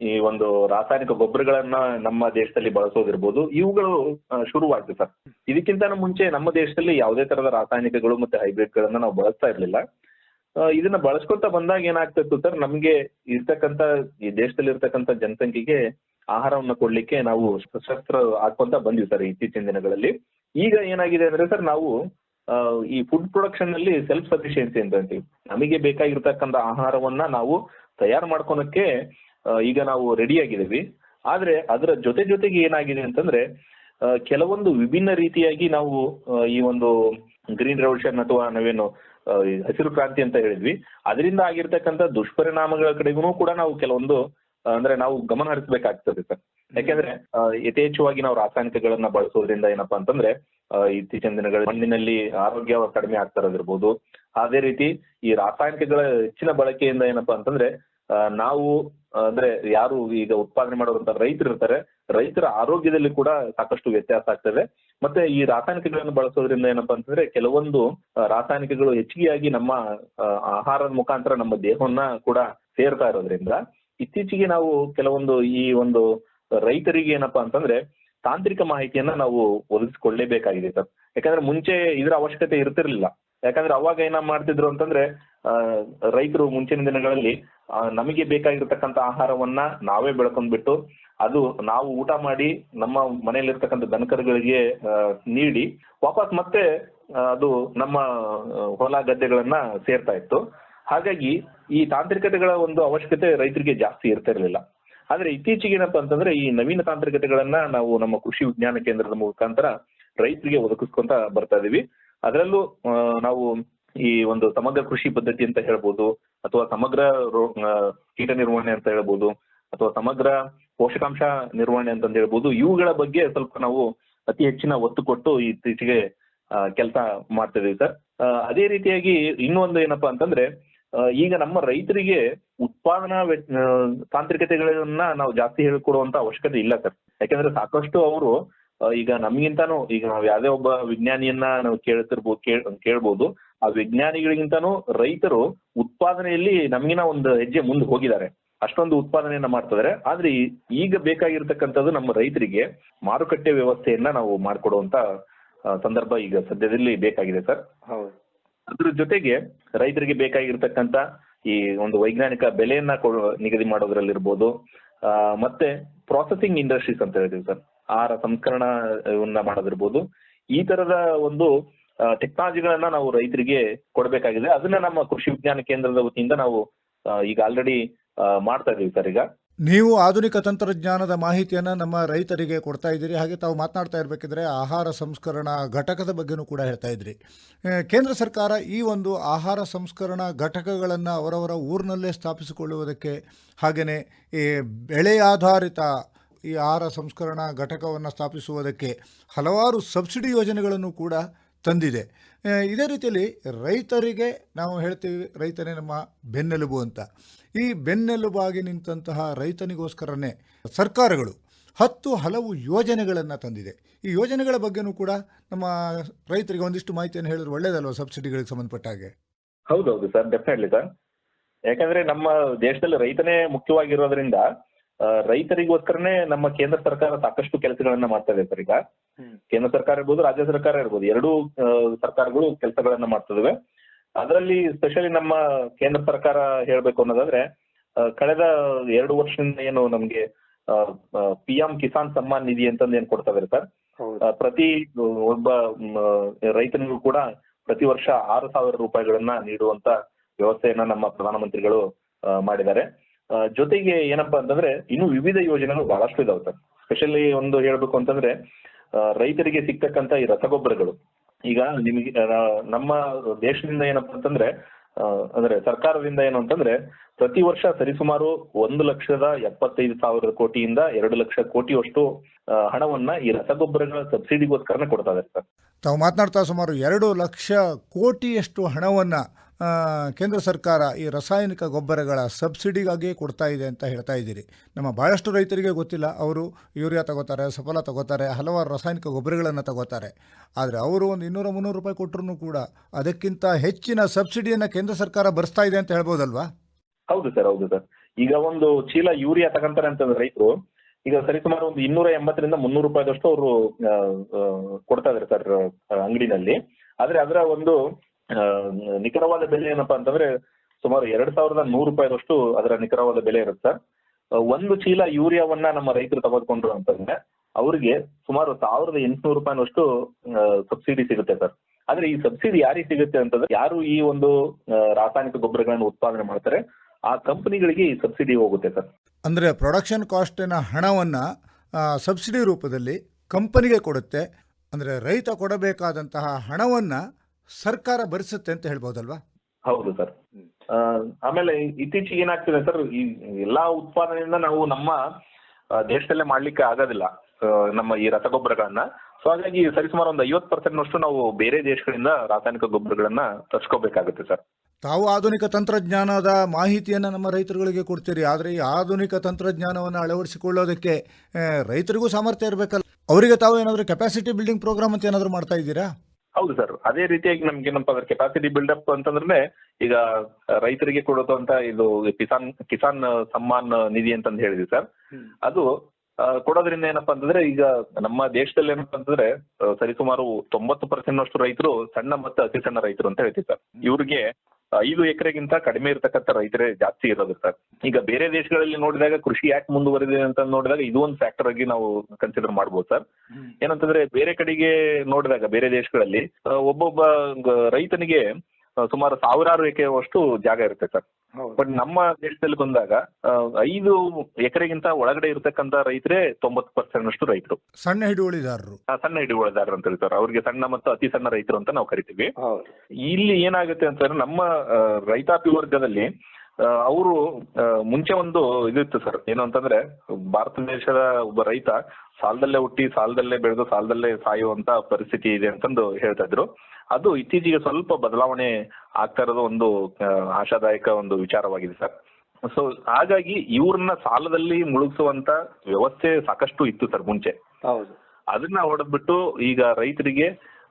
ಈ ಒಂದು ರಾಸಾಯನಿಕ ಗೊಬ್ಬರಗಳನ್ನ ನಮ್ಮ ದೇಶದಲ್ಲಿ ಬಳಸೋದಿರ್ಬೋದು, ಇವುಗಳು ಶುರುವಾಗ್ತದೆ ಸರ್. ಇದಕ್ಕಿಂತ ಮುಂಚೆ ನಮ್ಮ ದೇಶದಲ್ಲಿ ಯಾವುದೇ ತರದ ರಾಸಾಯನಿಕಗಳು ಮತ್ತೆ ಹೈಬ್ರಿಡ್ ಗಳನ್ನ ನಾವು ಬಳಸ್ತಾ ಇರ್ಲಿಲ್ಲ. ಇದನ್ನ ಬಳಸ್ಕೊಂತ ಬಂದಾಗ ಏನಾಗ್ತಿತ್ತು ಸರ್, ನಮ್ಗೆ ಇರ್ತಕ್ಕಂತ ಈ ದೇಶದಲ್ಲಿ ಇರ್ತಕ್ಕಂತ ಜನಸಂಖ್ಯೆಗೆ ಆಹಾರವನ್ನ ಕೊಡ್ಲಿಕ್ಕೆ ನಾವು ಸಶಸ್ತ್ರ ಹಾಕೊಂತ ಬಂದ್ವಿ ಸರ್ ಇತ್ತೀಚಿನ ದಿನಗಳಲ್ಲಿ. ಈಗ ಏನಾಗಿದೆ ಅಂದ್ರೆ ಸರ್, ನಾವು ಈ ಫುಡ್ ಪ್ರೊಡಕ್ಷನ್ ಅಲ್ಲಿ ಸೆಲ್ಫ್ ಸಫಿಶಿಯನ್ಸಿ ಅಂತ ಅಂತೀವಿ. ನಮಗೆ ಬೇಕಾಗಿರ್ತಕ್ಕಂಥ ಆಹಾರವನ್ನ ನಾವು ತಯಾರು ಮಾಡ್ಕೊಳಕ್ಕೆ ಈಗ ನಾವು ರೆಡಿ ಆಗಿದ್ದೀವಿ. ಆದ್ರೆ ಅದರ ಜೊತೆ ಜೊತೆಗೆ ಏನಾಗಿದೆ ಅಂತಂದ್ರೆ ಕೆಲವೊಂದು ವಿಭಿನ್ನ ರೀತಿಯಾಗಿ ನಾವು ಈ ಒಂದು ಗ್ರೀನ್ ರೆವಲ್ಯೂಷನ್ ಅಥವಾ ನಾವೇನು ಹಸಿರು ಕ್ರಾಂತಿ ಅಂತ ಹೇಳಿದ್ವಿ. ಅದರಿಂದ ಆಗಿರ್ತಕ್ಕಂಥ ದುಷ್ಪರಿಣಾಮಗಳ ಕಡೆಗೂ ಕೂಡ ನಾವು ಕೆಲವೊಂದು ಅಂದ್ರೆ ನಾವು ಗಮನ ಹರಿಸಬೇಕಾಗ್ತದೆ ಸರ್. ಯಾಕೆಂದ್ರೆ ಯಥೇಚ್ಛವಾಗಿ ನಾವು ರಾಸಾಯನಿಕಗಳನ್ನ ಬಳಸೋದ್ರಿಂದ ಏನಪ್ಪಾ ಅಂತಂದ್ರೆ ಇತ್ತೀಚಿನ ದಿನಗಳ ಮಣ್ಣಿನಲ್ಲಿ ಆರೋಗ್ಯ ಕಡಿಮೆ ಆಗ್ತಾ ಇರೋದಿರ್ಬೋದು. ಅದೇ ರೀತಿ ಈ ರಾಸಾಯನಿಕಗಳ ಹೆಚ್ಚಿನ ಬಳಕೆಯಿಂದ ಏನಪ್ಪಾ ಅಂತಂದ್ರೆ ನಾವು ಅಂದ್ರೆ ಯಾರು ಈಗ ಉತ್ಪಾದನೆ ಮಾಡುವಂತ ರೈತರು ಇರ್ತಾರೆ, ರೈತರ ಆರೋಗ್ಯದಲ್ಲಿ ಕೂಡ ಸಾಕಷ್ಟು ವ್ಯತ್ಯಾಸ ಆಗ್ತದೆ. ಮತ್ತೆ ಈ ರಾಸಾಯನಿಕಗಳನ್ನು ಬಳಸೋದ್ರಿಂದ ಏನಪ್ಪಾ ಅಂತಂದ್ರೆ ಕೆಲವೊಂದು ರಾಸಾಯನಿಕಗಳು ಹೆಚ್ಚಿಗೆಯಾಗಿ ನಮ್ಮ ಆಹಾರದ ಮುಖಾಂತರ ನಮ್ಮ ದೇಹವನ್ನ ಕೂಡ ಸೇರ್ತಾ ಇರೋದ್ರಿಂದ ಇತ್ತೀಚೆಗೆ ನಾವು ಕೆಲವೊಂದು ಈ ಒಂದು ರೈತರಿಗೆ ಏನಪ್ಪಾ ಅಂತಂದ್ರೆ ತಾಂತ್ರಿಕ ಮಾಹಿತಿಯನ್ನ ನಾವು ಒದಗಿಸಿಕೊಳ್ಳೇಬೇಕಾಗಿದೆ ಸರ್. ಯಾಕಂದ್ರೆ ಮುಂಚೆ ಇದರ ಅವಶ್ಯಕತೆ ಇರ್ತಿರ್ಲಿಲ್ಲ. ಯಾಕಂದ್ರೆ ಅವಾಗ ಏನ ಮಾಡ್ತಿದ್ರು ಅಂತಂದ್ರೆ ರೈತರು ಮುಂಚಿನ ದಿನಗಳಲ್ಲಿ ನಮಗೆ ಬೇಕಾಗಿರ್ತಕ್ಕಂಥ ಆಹಾರವನ್ನ ನಾವೇ ಬೆಳ್ಕೊಂಡ್ಬಿಟ್ಟು, ಅದು ನಾವು ಊಟ ಮಾಡಿ ನಮ್ಮ ಮನೆಯಲ್ಲಿರ್ತಕ್ಕಂಥ ದನಕರುಗಳಿಗೆ ನೀಡಿ, ವಾಪಸ್ ಮತ್ತೆ ಅದು ನಮ್ಮ ಹೊಲ ಗದ್ದೆಗಳನ್ನ ಸೇರ್ತಾ ಇತ್ತು. ಹಾಗಾಗಿ ಈ ತಾಂತ್ರಿಕತೆಗಳ ಒಂದು ಅವಶ್ಯಕತೆ ರೈತರಿಗೆ ಜಾಸ್ತಿ ಇರ್ತಿರ್ಲಿಲ್ಲ ಆದ್ರೆ ಇತ್ತೀಚೆಗೆ ಏನಪ್ಪಾ ಅಂತಂದ್ರೆ ಈ ನವೀನ ತಾಂತ್ರಿಕತೆಗಳನ್ನ ನಾವು ನಮ್ಮ ಕೃಷಿ ವಿಜ್ಞಾನ ಕೇಂದ್ರದ ಮುಖಾಂತರ ರೈತರಿಗೆ ಒದಗಿಸ್ಕೊಂತ ಬರ್ತಾ ಇದೀವಿ. ಅದರಲ್ಲೂ ನಾವು ಈ ಒಂದು ಸಮಗ್ರ ಕೃಷಿ ಪದ್ಧತಿ ಅಂತ ಹೇಳ್ಬೋದು, ಅಥವಾ ಸಮಗ್ರ ಕೀಟ ನಿರ್ವಹಣೆ ಅಂತ ಹೇಳ್ಬೋದು, ಅಥವಾ ಸಮಗ್ರ ಪೋಷಕಾಂಶ ನಿರ್ವಹಣೆ ಅಂತ ಹೇಳ್ಬೋದು, ಇವುಗಳ ಬಗ್ಗೆ ಸ್ವಲ್ಪ ನಾವು ಅತಿ ಹೆಚ್ಚಿನ ಒತ್ತು ಕೊಟ್ಟು ಇತ್ತೀಚೆಗೆ ಕೆಲಸ ಮಾಡ್ತಿದೀವಿ ಸರ್. ಅದೇ ರೀತಿಯಾಗಿ ಇನ್ನೊಂದು ಏನಪ್ಪಾ ಅಂತಂದ್ರೆ ಈಗ ನಮ್ಮ ರೈತರಿಗೆ ಉತ್ಪಾದನಾ ತಾಂತ್ರಿಕತೆಗಳನ್ನ ನಾವು ಜಾಸ್ತಿ ಹೇಳಿಕೊಡುವಂತ ಅವಶ್ಯಕತೆ ಇಲ್ಲ ಸರ್. ಯಾಕಂದ್ರೆ ಸಾಕಷ್ಟು ಅವರು ಈಗ ನಮ್ಗಿಂತಾನು ಈಗ ನಾವು ಯಾವ್ದೇ ಒಬ್ಬ ವಿಜ್ಞಾನಿಯನ್ನ ನಾವು ಕೇಳ್ತಿರ್ಬೋದು ಕೇಳ್ ಕೇಳ್ಬೋದು ಆ ವಿಜ್ಞಾನಿಗಳಿಗಿಂತಾನು ರೈತರು ಉತ್ಪಾದನೆಯಲ್ಲಿ ನಮಗಿನ ಒಂದು ಹೆಜ್ಜೆ ಮುಂದೆ ಹೋಗಿದ್ದಾರೆ. ಅಷ್ಟೊಂದು ಉತ್ಪಾದನೆಯನ್ನ ಮಾಡ್ತಿದ್ದಾರೆ. ಆದ್ರೆ ಈಗ ಬೇಕಾಗಿರ್ತಕ್ಕಂಥದ್ದು ನಮ್ಮ ರೈತರಿಗೆ ಮಾರುಕಟ್ಟೆ ವ್ಯವಸ್ಥೆಯನ್ನ ನಾವು ಮಾಡ್ಕೊಡುವಂತ ಸಂದರ್ಭ ಈಗ ಸದ್ಯದಲ್ಲಿ ಬೇಕಾಗಿದೆ ಸರ್. ಹೌದು. ಅದ್ರ ಜೊತೆಗೆ ರೈತರಿಗೆ ಬೇಕಾಗಿರ್ತಕ್ಕಂತ ಈ ಒಂದು ವೈಜ್ಞಾನಿಕ ಬೆಲೆಯನ್ನ ಕೊಡು- ನಿಗದಿ ಮಾಡೋದ್ರಲ್ಲಿರ್ಬೋದು ಆ, ಮತ್ತೆ ಪ್ರಾಸೆಸಿಂಗ್ ಇಂಡಸ್ಟ್ರೀಸ್ ಅಂತ ಹೇಳ್ತೀವಿ ಸರ್. ಆಹಾರ ಸಂಸ್ಕರಣವನ್ನ ಮಾಡೋದಿರ್ಬೋದು. ಈ ತರದ ಒಂದು ಟೆಕ್ನಾಲಜಿಗಳನ್ನ ನಾವು ರೈತರಿಗೆ ಕೊಡಬೇಕಾಗಿದೆ. ಅದನ್ನ ನಮ್ಮ ಕೃಷಿ ವಿಜ್ಞಾನ ಕೇಂದ್ರದ ವತಿಯಿಂದ ನಾವು ಈಗ ಆಲ್ರೆಡಿ ಮಾಡ್ತಾ ಇದೀವಿ ಸರ್ ಈಗ. ನೀವು ಆಧುನಿಕ ತಂತ್ರಜ್ಞಾನದ ಮಾಹಿತಿಯನ್ನು ನಮ್ಮ ರೈತರಿಗೆ ಕೊಡ್ತಾ ಇದ್ದೀರಿ. ಹಾಗೆ ತಾವು ಮಾತನಾಡ್ತಾ ಇರಬೇಕಿದ್ರೆ ಆಹಾರ ಸಂಸ್ಕರಣಾ ಘಟಕದ ಬಗ್ಗೆನೂ ಕೂಡ ಹೇಳ್ತಾ ಇದ್ರಿ. ಕೇಂದ್ರ ಸರ್ಕಾರ ಈ ಒಂದು ಆಹಾರ ಸಂಸ್ಕರಣಾ ಘಟಕಗಳನ್ನು ಅವರವರ ಊರಿನಲ್ಲೇ ಸ್ಥಾಪಿಸಿಕೊಳ್ಳುವುದಕ್ಕೆ ಹಾಗೆಯೇ ಈ ಬೆಳೆ ಆಧಾರಿತ ಈ ಆಹಾರ ಸಂಸ್ಕರಣಾ ಘಟಕವನ್ನು ಸ್ಥಾಪಿಸುವುದಕ್ಕೆ ಹಲವಾರು ಸಬ್ಸಿಡಿ ಯೋಜನೆಗಳನ್ನು ಕೂಡ ತಂದಿದೆ. ಇದೇ ರೀತಿಯಲ್ಲಿ ರೈತರಿಗೆ ನಾವು ಹೇಳ್ತೀವಿ, ರೈತನೇ ನಮ್ಮ ಬೆನ್ನೆಲುಬು ಅಂತ. ಈ ಬೆನ್ನೆಲುಬಾಗಿ ನಿಂತಹ ರೈತನಿಗೋಸ್ಕರನೇ ಸರ್ಕಾರಗಳು ಹತ್ತು ಹಲವು ಯೋಜನೆಗಳನ್ನು ತಂದಿದೆ. ಈ ಯೋಜನೆಗಳ ಬಗ್ಗೆನೂ ಕೂಡ ನಮ್ಮ ರೈತರಿಗೆ ಒಂದಿಷ್ಟು ಮಾಹಿತಿಯನ್ನು ಹೇಳಿದ್ರೆ ಒಳ್ಳೇದಲ್ವ ಸಬ್ಸಿಡಿಗಳಿಗೆ ಸಂಬಂಧಪಟ್ಟ ಹಾಗೆ? ಹೌದೌದು ಸರ್ ಡೆಫಿನೆಟ್ಲಿ ಸರ್. ಯಾಕಂದ್ರೆ ನಮ್ಮ ದೇಶದಲ್ಲಿ ರೈತನೇ ಮುಖ್ಯವಾಗಿರೋದ್ರಿಂದ ರೈತರಿಗೋಸ್ಕರನೇ ನಮ್ಮ ಕೇಂದ್ರ ಸರ್ಕಾರ ಸಾಕಷ್ಟು ಕೆಲಸಗಳನ್ನ ಮಾಡ್ತಾ ಇದೆ ಸರ್ ಈಗ. ಕೇಂದ್ರ ಸರ್ಕಾರ ಇರ್ಬೋದು ರಾಜ್ಯ ಸರ್ಕಾರ ಇರ್ಬೋದು ಎರಡೂ ಸರ್ಕಾರಗಳು ಕೆಲಸಗಳನ್ನ ಮಾಡ್ತಿದಾವೆ. ಅದರಲ್ಲಿ ಸ್ಪೆಷಲಿ ನಮ್ಮ ಕೇಂದ್ರ ಸರ್ಕಾರ ಹೇಳ್ಬೇಕು ಅನ್ನೋದಾದ್ರೆ ಕಳೆದ ಎರಡು ವರ್ಷದಿಂದ ಏನು ನಮ್ಗೆ ಪಿ ಎಂ ಕಿಸಾನ್ ಸಮ್ಮಾನ್ ನಿಧಿ ಅಂತಂದು ಏನ್ ಕೊಡ್ತಾ ಇದಾರೆ ಸರ್? ಪ್ರತಿ ಒಬ್ಬ ರೈತನಿಗೂ ಕೂಡ ಪ್ರತಿ ವರ್ಷ ಆರು ಸಾವಿರ ರೂಪಾಯಿಗಳನ್ನ ನೀಡುವಂತ ವ್ಯವಸ್ಥೆಯನ್ನ ನಮ್ಮ ಪ್ರಧಾನಮಂತ್ರಿಗಳು ಮಾಡಿದ್ದಾರೆ. ಜೊತೆಗೆ ಏನಪ್ಪಾ ಅಂತಂದ್ರೆ ಇನ್ನು ವಿವಿಧ ಯೋಜನೆಗಳು ಬಹಳಷ್ಟು ಇದಾವೆ ಸರ್. ಸ್ಪೆಷಲಿ ಒಂದು ಹೇಳ್ಬೇಕು ಅಂತಂದ್ರೆ ರೈತರಿಗೆ ಸಿಗ್ತಕ್ಕಂತ ಈ ರಸಗೊಬ್ಬರಗಳು. ಈಗ ನಿಮಗೆ ನಮ್ಮ ದೇಶದಿಂದ ಏನಪ್ಪಾ ಅಂತಂದ್ರೆ ಅಂದ್ರೆ ಸರ್ಕಾರದಿಂದ ಏನು ಅಂತಂದ್ರೆ, ಪ್ರತಿ ವರ್ಷ ಸರಿಸುಮಾರು ಒಂದು ಲಕ್ಷದ ಎಪ್ಪತ್ತೈದು ಸಾವಿರ ಕೋಟಿಯಿಂದ ಎರಡು ಲಕ್ಷ ಕೋಟಿಯಷ್ಟು ಹಣವನ್ನ ಈ ರಸಗೊಬ್ಬರಗಳ ಸಬ್ಸಿಡಿಗೋಸ್ಕರನೇ ಕೊಡ್ತಾ ಇದ್ದಾರೆ ಸರ್. ತಾವು ಮಾತನಾಡ್ತಾ ಸುಮಾರು ಎರಡು ಲಕ್ಷ ಕೋಟಿಯಷ್ಟು ಹಣವನ್ನು ಕೇಂದ್ರ ಸರ್ಕಾರ ಈ ರಾಸಾಯನಿಕ ಗೊಬ್ಬರಗಳ ಸಬ್ಸಿಡಿಗಾಗಿ ಕೊಡ್ತಾ ಇದೆ ಅಂತ ಹೇಳ್ತಾ ಇದ್ದೀರಿ. ನಮ್ಮ ಭಾಳಷ್ಟು ರೈತರಿಗೆ ಗೊತ್ತಿಲ್ಲ. ಅವರು ಯೂರಿಯಾ ತಗೋತಾರೆ, ಸಫಲ ತಗೋತಾರೆ, ಹಲವಾರು ರಾಸಾಯನಿಕ ಗೊಬ್ಬರಗಳನ್ನು ತಗೋತಾರೆ. ಆದರೆ ಅವರು ಒಂದು ಇನ್ನೂರ ಮುನ್ನೂರು ರೂಪಾಯಿ ಕೊಟ್ಟರು ಕೂಡ ಅದಕ್ಕಿಂತ ಹೆಚ್ಚಿನ ಸಬ್ಸಿಡಿಯನ್ನು ಕೇಂದ್ರ ಸರ್ಕಾರ ಭರಿಸ್ತಾ ಇದೆ ಅಂತ ಹೇಳ್ಬೋದಲ್ವಾ? ಹೌದು ಸರ್ ಹೌದು ಸರ್. ಈಗ ಒಂದು ಚೀಲ ಯೂರಿಯಾ ತಗೊಂತಾರೆ ಅಂತಂದ್ರೆ ರೈತರು, ಈಗ ಸರಿಸುಮಾರು ಒಂದು ಇನ್ನೂರ ಎಂಬತ್ತರಿಂದ ಮುನ್ನೂರು ರೂಪಾಯಿದಷ್ಟು ಅವರು ಕೊಡ್ತಾ ಇದಾರೆ ಸರ್ ಅಂಗಡಿನಲ್ಲಿ. ಆದ್ರೆ ಅದರ ಒಂದು ನಿಖರವಾದ ಬೆಲೆ ಏನಪ್ಪಾ ಅಂತಂದ್ರೆ ಸುಮಾರು ಎರಡ್ ಸಾವಿರದ ನೂರು ರೂಪಾಯಿದಷ್ಟು ಅದರ ನಿಖರವಾದ ಬೆಲೆ ಇರುತ್ತೆ ಒಂದು ಚೀಲ ಯೂರಿಯಾವನ್ನ ನಮ್ಮ ರೈತರು ತೆಗೆದುಕೊಂಡ್ರು ಅಂತಂದ್ರೆ ಅವರಿಗೆ ಸುಮಾರು ಸಾವಿರದ ಎಂಟುನೂರು ರೂಪಾಯಿನಷ್ಟು ಸಬ್ಸಿಡಿ ಸಿಗುತ್ತೆ ಸರ್. ಆದ್ರೆ ಈ ಸಬ್ಸಿಡಿ ಯಾರಿಗೆ ಸಿಗುತ್ತೆ ಅಂತಂದ್ರೆ ಯಾರು ಈ ಒಂದು ರಾಸಾಯನಿಕ ಗೊಬ್ಬರಗಳನ್ನು ಉತ್ಪಾದನೆ ಮಾಡ್ತಾರೆ ಆ ಕಂಪನಿಗಳಿಗೆ ಈ ಸಬ್ಸಿಡಿ ಹೋಗುತ್ತೆ ಸರ್. ಅಂದ್ರೆ ಪ್ರೊಡಕ್ಷನ್ ಕಾಸ್ಟಿನ ಹಣವನ್ನ ಸಬ್ಸಿಡಿ ರೂಪದಲ್ಲಿ ಕಂಪನಿಗೆ ಕೊಡುತ್ತೆ. ಅಂದ್ರೆ ರೈತ ಕೊಡಬೇಕಾದಂತಹ ಹಣವನ್ನು ಸರ್ಕಾರ ಭರಿಸುತ್ತೆ ಅಂತ ಹೇಳ್ಬೋದಲ್ವಾ? ಹೌದು ಸರ್. ಆಮೇಲೆ ಇತ್ತೀಚೆಗೆ ಏನಾಗ್ತಿದೆ ಸರ್ ಈ ಎಲ್ಲಾ ಉತ್ಪಾದನೆಯಿಂದ ನಾವು ನಮ್ಮ ದೇಶದಲ್ಲೇ ಮಾಡ್ಲಿಕ್ಕೆ ಆಗೋದಿಲ್ಲ. ನಮ್ಮ ಈ ರಸಗೊಬ್ಬರಗಳನ್ನ. ಸೊ ಹಾಗಾಗಿ ಸರಿಸುಮಾರು ಒಂದು ಐವತ್ ಪರ್ಸೆಂಟ್ ನಷ್ಟು ನಾವು ಬೇರೆ ದೇಶಗಳಿಂದ ರಾಸಾಯನಿಕ ಗೊಬ್ಬರಗಳನ್ನ ತರ್ಸ್ಕೋಬೇಕಾಗುತ್ತೆ ಸರ್. ತಾವು ಆಧುನಿಕ ತಂತ್ರಜ್ಞಾನದ ಮಾಹಿತಿಯನ್ನು ನಮ್ಮ ರೈತರುಗಳಿಗೆ ಕೊಡ್ತೀರಿ ಆದರೆ ಈ ಆಧುನಿಕ ತಂತ್ರಜ್ಞಾನವನ್ನು ಅಳವಡಿಸಿಕೊಳ್ಳೋದಕ್ಕೆ ರೈತರಿಗೂ ಸಾಮರ್ಥ್ಯ ಇರಬೇಕಲ್ಲ. ಅವರಿಗೆ ತಾವು ಏನಾದರೂ ಕೆಪಾಸಿಟಿ ಬಿಲ್ಡಿಂಗ್ ಪ್ರೋಗ್ರಾಮ್ ಅಂತ ಏನಾದರೂ ಮಾಡ್ತಾ ಇದ್ದೀರಾ? ಹೌದು ಸರ್ ಅದೇ ರೀತಿಯಾಗಿ ನಮ್ಗೆ ಏನಪ್ಪಾ ಅಂದ್ರೆ ಕೆಪಾಸಿಟಿ ಬಿಲ್ಡಪ್ ಅಂತಂದ್ರೆ ಈಗ ರೈತರಿಗೆ ಕೊಡೋದಂತ ಇದು ಕಿಸಾನ್ ಕಿಸಾನ್ ಸಮ್ಮಾನ್ ನಿಧಿ ಅಂತಂದು ಹೇಳಿದ್ವಿ ಸರ್ ಅದು ಆ, ಕೊಡೋದ್ರಿಂದ ಏನಪ್ಪಾ ಅಂತಂದ್ರೆ ಈಗ ನಮ್ಮ ದೇಶದಲ್ಲಿ ಏನಪ್ಪಾ ಅಂತಂದ್ರೆ ಆ, ಸರಿಸುಮಾರು ತೊಂಬತ್ತು ಪರ್ಸೆಂಟ್ ಅಷ್ಟು ರೈತರು ಸಣ್ಣ ಮತ್ತು ಅತಿ ಸಣ್ಣ ರೈತರು ಅಂತ ಹೇಳ್ತೀವಿ ಸರ್ ಇವ್ರಿಗೆ ಐದು ಎಕರೆಗಿಂತ ಕಡಿಮೆ ಇರತಕ್ಕಂತ ರೈತರೇ ಜಾಸ್ತಿ ಇರೋದು ಸರ್. ಈಗ ಬೇರೆ ದೇಶಗಳಲ್ಲಿ ನೋಡಿದಾಗ ಕೃಷಿ ಯಾಕೆ ಮುಂದುವರೆದಿದೆ ಅಂತ ನೋಡಿದಾಗ ಇದು ಒಂದು ಫ್ಯಾಕ್ಟರ್ ಆಗಿ ನಾವು ಕನ್ಸಿಡರ್ ಮಾಡ್ಬೋದು ಸರ್. ಏನಂತಂದ್ರೆ ಬೇರೆ ಕಡೆಗೆ ನೋಡಿದಾಗ ಬೇರೆ ದೇಶಗಳಲ್ಲಿ ಒಬ್ಬೊಬ್ಬ ರೈತನಿಗೆ ಸುಮಾರು ಸಾವಿರಾರು ಎಕರೆವಷ್ಟು ಜಾಗ ಇರುತ್ತೆ ಸರ್. ಬಟ್ ನಮ್ಮ ದೇಶದಲ್ಲಿ ಬಂದಾಗ ಆ, ಐದು ಎಕರೆಗಿಂತ ಒಳಗಡೆ ಇರತಕ್ಕಂತ ರೈತರೇ ತೊಂಬತ್ತು ಪರ್ಸೆಂಟ್ ಅಷ್ಟು ರೈತರು. ಸಣ್ಣ ಹಿಡುವಳಿದಾರರು. ಆ, ಸಣ್ಣ ಹಿಡುವಳಿದಾರರು ಅಂತ ಹೇಳ್ತಾರೆ. ಅವ್ರಿಗೆ ಸಣ್ಣ ಮತ್ತು ಅತಿ ಸಣ್ಣ ರೈತರು ಅಂತ ನಾವು ಕರಿತೀವಿ. ಹೌದು. ಇಲ್ಲಿ ಏನಾಗುತ್ತೆ ಅಂತಂದ್ರೆ ನಮ್ಮ ಆ, ರೈತಾಪಿ ವರ್ಗದಲ್ಲಿ ಅವರು ಮುಂಚೆ ಒಂದು ಇದಿತ್ತು ಸರ್. ಏನು ಅಂತಂದ್ರೆ ಭಾರತ ದೇಶದ ಒಬ್ಬ ರೈತ ಸಾಲದಲ್ಲೇ ಹುಟ್ಟಿ ಸಾಲದಲ್ಲೇ ಬೆಳೆದು ಸಾಲದಲ್ಲೇ ಸಾಯುವಂತ ಪರಿಸ್ಥಿತಿ ಇದೆ ಅಂತಂದು ಹೇಳ್ತಾ ಇದ್ರು. ಅದು ಇತ್ತೀಚೆಗೆ ಸ್ವಲ್ಪ ಬದಲಾವಣೆ ಆಗ್ತಾ ಇರೋದು ಒಂದು ಆಶಾದಾಯಕ ಒಂದು ವಿಚಾರವಾಗಿದೆ ಸರ್. ಸೊ ಹಾಗಾಗಿ ಇವ್ರನ್ನ ಸಾಲದಲ್ಲಿ ಮುಳುಗಿಸುವಂತ ವ್ಯವಸ್ಥೆ ಸಾಕಷ್ಟು ಇತ್ತು ಸರ್ ಮುಂಚೆ. ಹೌದು. ಅದನ್ನ ಹೊಡೆದ್ಬಿಟ್ಟು ಈಗ ರೈತರಿಗೆ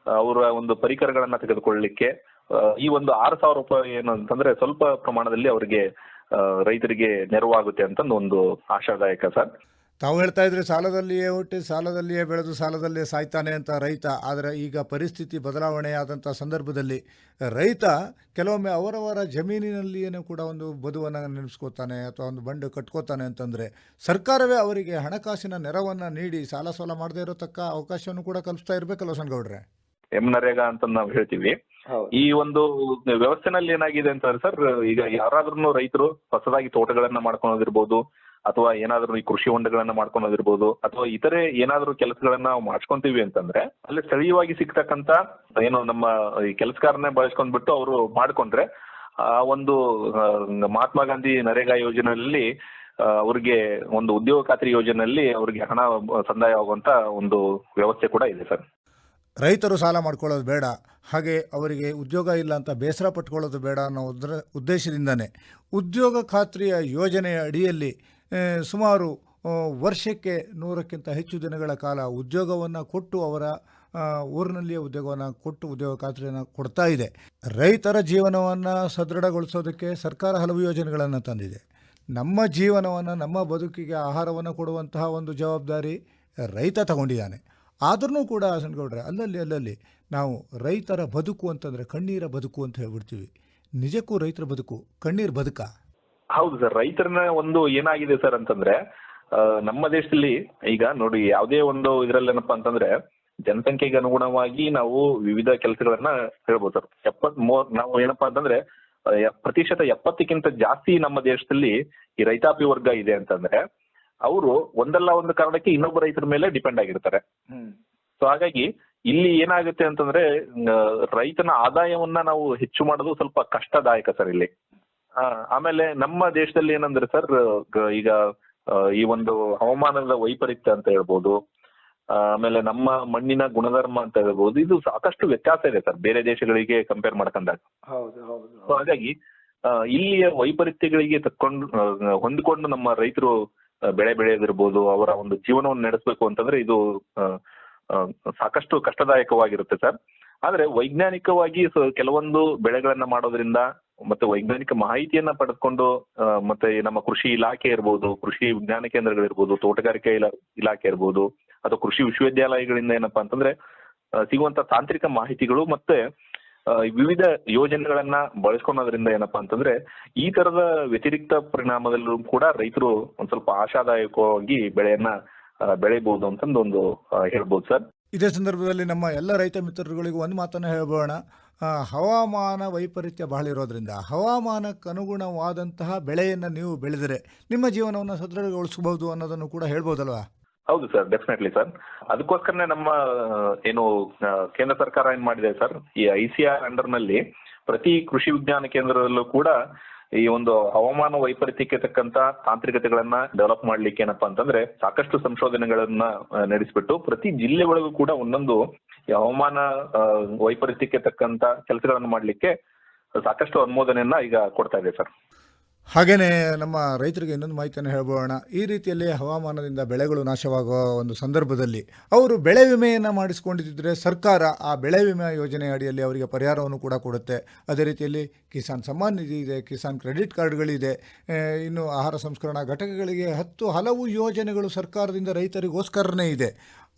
ಅವರ ಒಂದು ಪರಿಕರಗಳನ್ನ ತೆಗೆದುಕೊಳ್ಳಲಿಕ್ಕೆ ಈ ಒಂದು ಆರು ಸಾವಿರ ರೂಪಾಯಿ ಏನು ಅಂತಂದ್ರೆ ಸ್ವಲ್ಪ ಪ್ರಮಾಣದಲ್ಲಿ ಅವರಿಗೆ ರೈತರಿಗೆ ನೆರವಾಗುತ್ತೆ ಅಂತಂದು ಒಂದು ಆಶಾದಾಯಕ ಸರ್. ತಾವು ಹೇಳ್ತಾ ಇದ್ರೆ ಸಾಲದಲ್ಲಿಯೇ ಹುಟ್ಟಿ ಸಾಲದಲ್ಲಿಯೇ ಬೆಳೆದು ಸಾಲದಲ್ಲಿಯೇ ಸಾಯ್ತಾನೆ ಅಂತ ರೈತ. ಆದರೆ ಈಗ ಪರಿಸ್ಥಿತಿ ಬದಲಾವಣೆಯಾದಂಥ ಸಂದರ್ಭದಲ್ಲಿ ರೈತ ಕೆಲವೊಮ್ಮೆ ಅವರವರ ಜಮೀನಿನಲ್ಲಿಯೇ ಕೂಡ ಒಂದು ಬದುವನ್ನು ನೆನೆಸ್ಕೋತಾನೆ ಅಥವಾ ಒಂದು ಬಂಡು ಕಟ್ಕೋತಾನೆ ಅಂತಂದರೆ ಸರ್ಕಾರವೇ ಅವರಿಗೆ ಹಣಕಾಸಿನ ನೆರವನ್ನು ನೀಡಿ ಸಾಲ ಸಾಲ ಮಾಡದೇ ಇರತಕ್ಕ ಅವಕಾಶವನ್ನು ಕೂಡ ಕಲ್ಪಿಸ್ತಾ ಇರಬೇಕಲ್ಲ ಸಂಗೌಡ್ರೆ ಎಂ ನರೇಗಾ ಅಂತ ನಾವು ಹೇಳ್ತೀವಿ. ಈ ಒಂದು ವ್ಯವಸ್ಥೆನಲ್ಲಿ ಏನಾಗಿದೆ ಅಂತಂದ್ರೆ ಸರ್ ಈಗ ಯಾರಾದ್ರೂ ರೈತರು ಹೊಸದಾಗಿ ತೋಟಗಳನ್ನ ಮಾಡ್ಕೊಳೋದಿರ್ಬೋದು ಅಥವಾ ಏನಾದ್ರೂ ಈ ಕೃಷಿ ಹೊಂಡಗಳನ್ನ ಮಾಡ್ಕೊಳೋದಿರ್ಬೋದು ಅಥವಾ ಇತರೆ ಏನಾದ್ರೂ ಕೆಲಸಗಳನ್ನ ನಾವು ಮಾಡ್ಕೊಂತೀವಿ ಅಂತಂದ್ರೆ, ಅಲ್ಲಿ ಸ್ಥಳೀಯವಾಗಿ ಸಿಗ್ತಕ್ಕಂತ ಏನು ನಮ್ಮ ಈ ಕೆಲಸಗಾರನ್ನೇ ಬಳಸ್ಕೊಂಡ್ಬಿಟ್ಟು ಅವರು ಮಾಡ್ಕೊಂಡ್ರೆ, ಆ ಒಂದು ಮಹಾತ್ಮ ಗಾಂಧಿ ನರೇಗಾ ಯೋಜನೆಯಲ್ಲಿ ಅವರಿಗೆ ಒಂದು ಉದ್ಯೋಗ ಖಾತ್ರಿ ಯೋಜನೆಯಲ್ಲಿ ಅವ್ರಿಗೆ ಹಣ ಸಂದಾಯ ಆಗುವಂತ ಒಂದು ವ್ಯವಸ್ಥೆ ಕೂಡ ಇದೆ ಸರ್. ರೈತರು ಸಾಲ ಮಾಡ್ಕೊಳ್ಳೋದು ಬೇಡ, ಹಾಗೆ ಅವರಿಗೆ ಉದ್ಯೋಗ ಇಲ್ಲ ಅಂತ ಬೇಸರ ಪಟ್ಕೊಳ್ಳೋದು ಬೇಡ ಅನ್ನೋ ಉದ್ರ, ಉದ್ದೇಶದಿಂದನೇ ಉದ್ಯೋಗ ಖಾತ್ರಿಯ ಯೋಜನೆಯ ಅಡಿಯಲ್ಲಿ ಸುಮಾರು ವರ್ಷಕ್ಕೆ ನೂರಕ್ಕಿಂತ ಹೆಚ್ಚು ದಿನಗಳ ಕಾಲ ಉದ್ಯೋಗವನ್ನು ಕೊಟ್ಟು ಅವರ ಊರಿನಲ್ಲಿಯೇ ಉದ್ಯೋಗವನ್ನು ಕೊಟ್ಟು ಉದ್ಯೋಗ ಖಾತ್ರಿಯನ್ನು ಕೊಡ್ತಾ ಇದೆ. ರೈತರ ಜೀವನವನ್ನು ಸದೃಢಗೊಳಿಸೋದಕ್ಕೆ ಸರ್ಕಾರ ಹಲವು ಯೋಜನೆಗಳನ್ನು ತಂದಿದೆ. ನಮ್ಮ ಜೀವನವನ್ನು, ನಮ್ಮ ಬದುಕಿಗೆ ಆಹಾರವನ್ನು ಕೊಡುವಂತಹ ಒಂದು ಜವಾಬ್ದಾರಿ ರೈತ ತಗೊಂಡಿದ್ದಾನೆ. ಆದ್ರೂ ಕೂಡ ಸಣ್ಗೌಡ್ರೆ ಅಲ್ಲಲ್ಲಿ ಅಲ್ಲಲ್ಲಿ ನಾವು ರೈತರ ಬದುಕು ಅಂತಂದರೆ ಕಣ್ಣೀರ ಬದುಕು ಅಂತ ಹೇಳ್ಬಿಡ್ತೀವಿ. ನಿಜಕ್ಕೂ ರೈತರ ಬದುಕು ಕಣ್ಣೀರು ಬದುಕಾ? ಹೌದು ಸರ್ ರೈತರನ್ನ ಒಂದು ಏನಾಗಿದೆ ಸರ್ ಅಂತಂದ್ರೆ ನಮ್ಮ ದೇಶದಲ್ಲಿ ಈಗ ನೋಡಿ ಯಾವುದೇ ಒಂದು ಇದ್ರಲ್ಲೇನಪ್ಪಾ ಅಂತಂದ್ರೆ ಜನಸಂಖ್ಯೆಗೆ ಅನುಗುಣವಾಗಿ ನಾವು ವಿವಿಧ ಕೆಲಸಗಳನ್ನ ಹೇಳ್ಬೋದು ಸರ್. ಎಪ್ಪತ್ ಮೂವತ್ ನಾವು ಏನಪ್ಪಾ ಅಂತಂದ್ರೆ ಪ್ರತಿಶತ ಎಪ್ಪತ್ತಕ್ಕಿಂತ ಜಾಸ್ತಿ ನಮ್ಮ ದೇಶದಲ್ಲಿ ಈ ರೈತಾಪಿ ವರ್ಗ ಇದೆ ಅಂತಂದ್ರೆ ಅವರು ಒಂದಲ್ಲ ಒಂದು ಕಾರಣಕ್ಕೆ ಇನ್ನೊಬ್ಬ ರೈತರ ಮೇಲೆ ಡಿಪೆಂಡ್ ಆಗಿರ್ತಾರೆ. ಹ್ಮ್. ಸೊ ಹಾಗಾಗಿ ಇಲ್ಲಿ ಏನಾಗುತ್ತೆ ಅಂತಂದ್ರೆ ರೈತನ ಆದಾಯವನ್ನ ನಾವು ಹೆಚ್ಚು ಮಾಡೋದು ಸ್ವಲ್ಪ ಕಷ್ಟದಾಯಕ ಸರ್ ಇಲ್ಲಿ. ಆಮೇಲೆ ನಮ್ಮ ದೇಶದಲ್ಲಿ ಏನಂದ್ರೆ ಸರ್ ಈಗ ಈ ಒಂದು ಹವಾಮಾನದ ವೈಪರೀತ್ಯ ಅಂತ ಹೇಳ್ಬೋದು ಆಮೇಲೆ ನಮ್ಮ ಮಣ್ಣಿನ ಗುಣಧರ್ಮ ಅಂತ ಹೇಳ್ಬೋದು ಇದು ಸಾಕಷ್ಟು ವ್ಯತ್ಯಾಸ ಇದೆ ಸರ್ ಬೇರೆ ದೇಶಗಳಿಗೆ ಕಂಪೇರ್ ಮಾಡ್ಕೊಂಡಾಗ. ಸೊ ಹಾಗಾಗಿ ಆ, ಇಲ್ಲಿಯ ವೈಪರೀತ್ಯಗಳಿಗೆ ತಕ್ಕೊಂಡು ಹೊಂದಿಕೊಂಡು ನಮ್ಮ ರೈತರು ಬೆಳೆ ಬೆಳೆಯೋದಿರ್ಬೋದು ಅವರ ಒಂದು ಜೀವನವನ್ನು ನಡೆಸಬೇಕು ಅಂತಂದ್ರೆ ಇದು ಸಾಕಷ್ಟು ಕಷ್ಟದಾಯಕವಾಗಿರುತ್ತೆ ಸರ್. ಆದ್ರೆ ವೈಜ್ಞಾನಿಕವಾಗಿ ಕೆಲವೊಂದು ಬೆಳೆಗಳನ್ನ ಮಾಡೋದ್ರಿಂದ ಮತ್ತೆ ವೈಜ್ಞಾನಿಕ ಮಾಹಿತಿಯನ್ನ ಪಡೆದುಕೊಂಡು ಮತ್ತೆ ನಮ್ಮ ಕೃಷಿ ಇಲಾಖೆ ಇರ್ಬೋದು, ಕೃಷಿ ವಿಜ್ಞಾನ ಕೇಂದ್ರಗಳಿರ್ಬೋದು ತೋಟಗಾರಿಕೆ ಇಲಾ, ಇಲಾಖೆ ಇರ್ಬೋದು, ಅಥವಾ ಕೃಷಿ ವಿಶ್ವವಿದ್ಯಾಲಯಗಳಿಂದ ಏನಪ್ಪಾ ಅಂತಂದ್ರೆ ಸಿಗುವಂತ ತಾಂತ್ರಿಕ ಮಾಹಿತಿಗಳು ಮತ್ತೆ ವಿವಿಧ ಯೋಜನೆಗಳನ್ನ ಬಳಸ್ಕೊಳೋದ್ರಿಂದ ಏನಪ್ಪಾ ಅಂತಂದ್ರೆ, ಈ ತರದ ವ್ಯತಿರಿಕ್ತ ಪರಿಣಾಮದಲ್ಲೂ ಕೂಡ ರೈತರು ಒಂದ್ ಸ್ವಲ್ಪ ಆಶಾದಾಯಕವಾಗಿ ಬೆಳೆಯನ್ನ ಬೆಳೆಯಬಹುದು ಅಂತಂದು ಒಂದು ಹೇಳ್ಬೋದು ಸರ್. ಇದೇ ಸಂದರ್ಭದಲ್ಲಿ ನಮ್ಮ ಎಲ್ಲ ರೈತ ಮಿತ್ರರುಗಳಿಗೂ ಒಂದು ಮಾತನ್ನ ಹೇಳ್ಬೋಣ ಹವಾಮಾನ ವೈಪರೀತ್ಯ ಬಹಳ ಇರೋದ್ರಿಂದ ಹವಾಮಾನಕ್ಕೆ ಅನುಗುಣವಾದಂತಹ ಬೆಳೆಯನ್ನು ನೀವು ಬೆಳೆದರೆ ನಿಮ್ಮ ಜೀವನವನ್ನು ಸದೃಢಗೊಳಿಸಬಹುದು ಅನ್ನೋದನ್ನು ಕೂಡ ಹೇಳ್ಬೋದಲ್ವಾ? ಹೌದು ಸರ್ ಡೆಫಿನೆಟ್ಲಿ ಸರ್. ಅದಕ್ಕೋಸ್ಕರನೇ ನಮ್ಮ ಏನು ಕೇಂದ್ರ ಸರ್ಕಾರ ಏನ್ ಮಾಡಿದೆ ಸರ್, ಈ ಐ ಸಿ ಆರ್ ಅಂಡರ್ನಲ್ಲಿ ಪ್ರತಿ ಕೃಷಿ ವಿಜ್ಞಾನ ಕೇಂದ್ರದಲ್ಲೂ ಕೂಡ ಈ ಒಂದು ಹವಾಮಾನ ವೈಪರೀತ್ಯಕ್ಕೆ ತಕ್ಕಂತ ತಾಂತ್ರಿಕತೆಗಳನ್ನ ಡೆವಲಪ್ ಮಾಡ್ಲಿಕ್ಕೆ ಏನಪ್ಪಾ ಅಂತಂದ್ರೆ ಸಾಕಷ್ಟು ಸಂಶೋಧನೆಗಳನ್ನ ನಡೆಸಿಬಿಟ್ಟು ಪ್ರತಿ ಜಿಲ್ಲೆ ಒಳಗೂ ಕೂಡ ಒಂದೊಂದು ಹವಾಮಾನ ವೈಪರೀತ್ಯಕ್ಕೆ ತಕ್ಕಂತ ಕೆಲಸಗಳನ್ನು ಮಾಡ್ಲಿಕ್ಕೆ ಸಾಕಷ್ಟು ಅನುಮೋದನೆಯನ್ನ ಈಗ ಕೊಡ್ತಾ ಇದೆ ಸರ್. ಹಾಗೆಯೇ ನಮ್ಮ ರೈತರಿಗೆ ಇನ್ನೊಂದು ಮಾಹಿತಿಯನ್ನು ಹೇಳ್ಬೋಣ. ಈ ರೀತಿಯಲ್ಲಿ ಹವಾಮಾನದಿಂದ ಬೆಳೆಗಳು ನಾಶವಾಗುವ ಒಂದು ಸಂದರ್ಭದಲ್ಲಿ ಅವರು ಬೆಳೆ ವಿಮೆಯನ್ನು ಮಾಡಿಸ್ಕೊಂಡಿದ್ದರೆ ಸರ್ಕಾರ ಆ ಬೆಳೆ ವಿಮೆ ಯೋಜನೆ ಅಡಿಯಲ್ಲಿ ಅವರಿಗೆ ಪರಿಹಾರವನ್ನು ಕೂಡ ಕೊಡುತ್ತೆ. ಅದೇ ರೀತಿಯಲ್ಲಿ ಕಿಸಾನ್ ಸಮ್ಮಾನ್ ನಿಧಿ ಇದೆ, ಕಿಸಾನ್ ಕ್ರೆಡಿಟ್ ಕಾರ್ಡ್ಗಳಿದೆ. ಇನ್ನು ಆಹಾರ ಸಂಸ್ಕರಣಾ ಘಟಕಗಳಿಗೆ ಹತ್ತು ಹಲವು ಯೋಜನೆಗಳು ಸರ್ಕಾರದಿಂದ ರೈತರಿಗೋಸ್ಕರನೇ ಇದೆ.